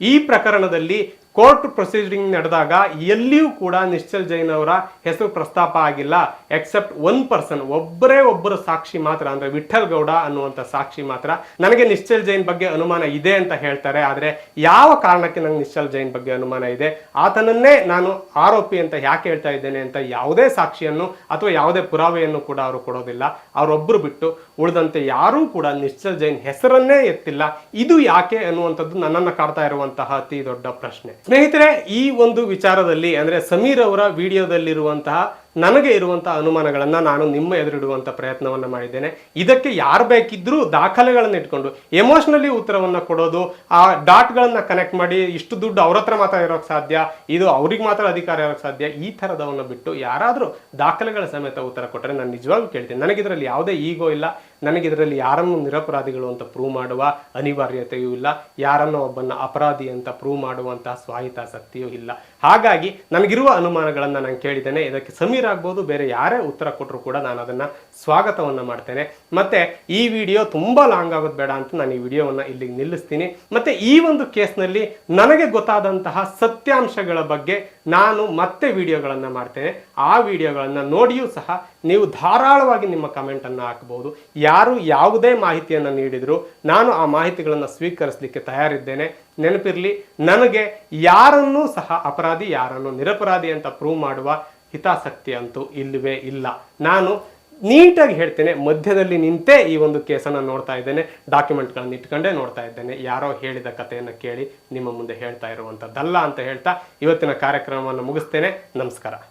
ಈ ಪ್ರಕರಣದಲ್ಲಿ ಕೋರ್ಟ್ ಪ್ರೊಸೀಡಿಂಗ್ ನಡೆದಾಗ ಎಲ್ಲಿಯೂ ಕೂಡ ನಿಶ್ಚಲ್ ಜೈನ್ ಅವರ ಹೆಸರು ಪ್ರಸ್ತಾಪ ಆಗಿಲ್ಲ. ಎಕ್ಸೆಪ್ಟ್ ಒನ್ ಪರ್ಸನ್, ಒಬ್ಬರೇ ಒಬ್ಬರು ಸಾಕ್ಷಿ ಮಾತ್ರ, ಅಂದ್ರೆ ವಿಠಲ್ ಗೌಡ ಅನ್ನುವಂಥ ಸಾಕ್ಷಿ ಮಾತ್ರ. ನನಗೆ ನಿಶ್ಚಲ್ ಜೈನ್ ಬಗ್ಗೆ ಅನುಮಾನ ಇದೆ ಅಂತ ಹೇಳ್ತಾರೆ. ಆದರೆ ಯಾವ ಕಾರಣಕ್ಕೆ ನನಗೆ ನಿಶ್ಚಲ್ ಜೈನ್ ಬಗ್ಗೆ ಅನುಮಾನ ಇದೆ? ಆತನನ್ನೇ ನಾನು ಆರೋಪಿ ಅಂತ ಯಾಕೆ ಹೇಳ್ತಾ ಇದ್ದೇನೆ ಅಂತ ಯಾವುದೇ ಸಾಕ್ಷಿಯನ್ನು ಅಥವಾ ಯಾವುದೇ ಪುರಾವೆಯನ್ನು ಕೂಡ ಅವರು ಕೊಡೋದಿಲ್ಲ. ಅವರೊಬ್ಬರು ಬಿಟ್ಟು ಉಳಿದಂತೆ ಯಾರೂ ಕೂಡ ನಿಶ್ಚಲ್ ಜೈನ್ ಹೆಸರನ್ನೇ ಎತ್ತಿಲ್ಲ. ಇದು ಯಾಕೆ ಅನ್ನುವಂಥದ್ದು ನನ್ನನ್ನು ಕಾಡ್ತಾ ಇರುವಂತಹ ಅತಿ ದೊಡ್ಡ ಪ್ರಶ್ನೆ. ಸ್ನೇಹಿತರೆ ಈ ಒಂದು ವಿಚಾರದಲ್ಲಿ ಅಂದರೆ ಸಮೀರ್ ಅವರ ವಿಡಿಯೋದಲ್ಲಿರುವಂತಹ ನನಗೆ ಇರುವಂಥ ಅನುಮಾನಗಳನ್ನು ನಾನು ನಿಮ್ಮ ಎದುರಿಡುವಂತ ಪ್ರಯತ್ನವನ್ನ ಮಾಡಿದ್ದೇನೆ. ಇದಕ್ಕೆ ಯಾರು ಬೇಕಿದ್ರೂ ದಾಖಲೆಗಳನ್ನು ಇಟ್ಕೊಂಡು ಎಮೋಷನಲಿ ಉತ್ತರವನ್ನ ಕೊಡೋದು, ಆ ಡಾಟ್ಗಳನ್ನು ಕನೆಕ್ಟ್ ಮಾಡಿ, ಇಷ್ಟು ದುಡ್ಡು ಅವ್ರ ಹತ್ರ ಮಾತ್ರ ಇರೋಕ್ ಸಾಧ್ಯ, ಇದು ಅವ್ರಿಗೆ ಮಾತ್ರ ಅಧಿಕಾರ ಇರೋಕ್ ಸಾಧ್ಯ, ಈ ಥರದವನ್ನ ಬಿಟ್ಟು ಯಾರಾದರೂ ದಾಖಲೆಗಳ ಸಮೇತ ಉತ್ತರ ಕೊಟ್ಟರೆ ನಾನು ನಿಜವಾಗ್ಲೂ ಕೇಳ್ತೀನಿ. ನನಗಿದರಲ್ಲಿ ಯಾವುದೇ ಈಗೋ ಇಲ್ಲ ನನಗೆ ಇದರಲ್ಲಿ ಯಾರನ್ನು ನಿರಪರಾಧಿಗಳು ಅಂತ ಪ್ರೂವ್ ಮಾಡುವ ಅನಿವಾರ್ಯತೆಯೂ ಇಲ್ಲ, ಯಾರನ್ನು ಒಬ್ಬನ ಅಪರಾಧಿ ಅಂತ ಪ್ರೂವ್ ಮಾಡುವಂತಹ ಸ್ವಾಹಿತಾಸಕ್ತಿಯೂ ಇಲ್ಲ. ಹಾಗಾಗಿ ನನಗಿರುವ ಅನುಮಾನಗಳನ್ನು ನಾನು ಕೇಳಿದ್ದೇನೆ. ಇದಕ್ಕೆ ಸಮೀರ್ ಆಗ್ಬೋದು, ಬೇರೆ ಯಾರೇ ಉತ್ತರ ಕೊಟ್ಟರು ಕೂಡ ನಾನು ಅದನ್ನು ಸ್ವಾಗತವನ್ನು ಮಾಡ್ತೇನೆ. ಮತ್ತು ಈ ವಿಡಿಯೋ ತುಂಬ ಲಾಂಗ್ ಆಗೋದು ಬೇಡ ಅಂತ ನಾನು ಈ ವಿಡಿಯೋವನ್ನು ಇಲ್ಲಿಗೆ ನಿಲ್ಲಿಸ್ತೀನಿ. ಮತ್ತು ಈ ಒಂದು ಕೇಸ್ನಲ್ಲಿ ನನಗೆ ಗೊತ್ತಾದಂತಹ ಸತ್ಯಾಂಶಗಳ ಬಗ್ಗೆ ನಾನು ಮತ್ತೆ ವಿಡಿಯೋಗಳನ್ನು ಮಾಡ್ತೇನೆ. ಆ ವಿಡಿಯೋಗಳನ್ನು ನೋಡಿಯೂ ಸಹ ನೀವು ಧಾರಾಳವಾಗಿ ನಿಮ್ಮ ಕಮೆಂಟನ್ನು ಹಾಕ್ಬೋದು. ಯಾರು ಯಾವುದೇ ಮಾಹಿತಿಯನ್ನು ನೀಡಿದರೂ ನಾನು ಆ ಮಾಹಿತಿಗಳನ್ನು ಸ್ವೀಕರಿಸಲಿಕ್ಕೆ ತಯಾರಿದ್ದೇನೆ. ನೆನಪಿರಲಿ, ನನಗೆ ಯಾರನ್ನೂ ಸಹ ಅಪರಾಧಿ, ಯಾರನ್ನು ನಿರಪರಾಧಿ ಅಂತ ಪ್ರೂವ್ ಮಾಡುವ ಹಿತಾಸಕ್ತಿ ಅಂತೂ ಇಲ್ಲವೇ ಇಲ್ಲ. ನಾನು ನೀಟಾಗಿ ಹೇಳ್ತೇನೆ, ಮಧ್ಯದಲ್ಲಿ ನಿಂತೇ ಈ ಒಂದು ಕೇಸನ್ನು ನೋಡ್ತಾ ಇದ್ದೇನೆ ಡಾಕ್ಯುಮೆಂಟ್ಗಳನ್ನು ಇಟ್ಕೊಂಡೇ ನೋಡ್ತಾ ಇದ್ದೇನೆ. ಯಾರೋ ಹೇಳಿದ ಕಥೆಯನ್ನು ಕೇಳಿ ನಿಮ್ಮ ಮುಂದೆ ಹೇಳ್ತಾ ಇರುವಂಥದ್ದಲ್ಲ ಅಂತ ಹೇಳ್ತಾ ಇವತ್ತಿನ ಕಾರ್ಯಕ್ರಮವನ್ನು ಮುಗಿಸ್ತೇನೆ. ನಮಸ್ಕಾರ.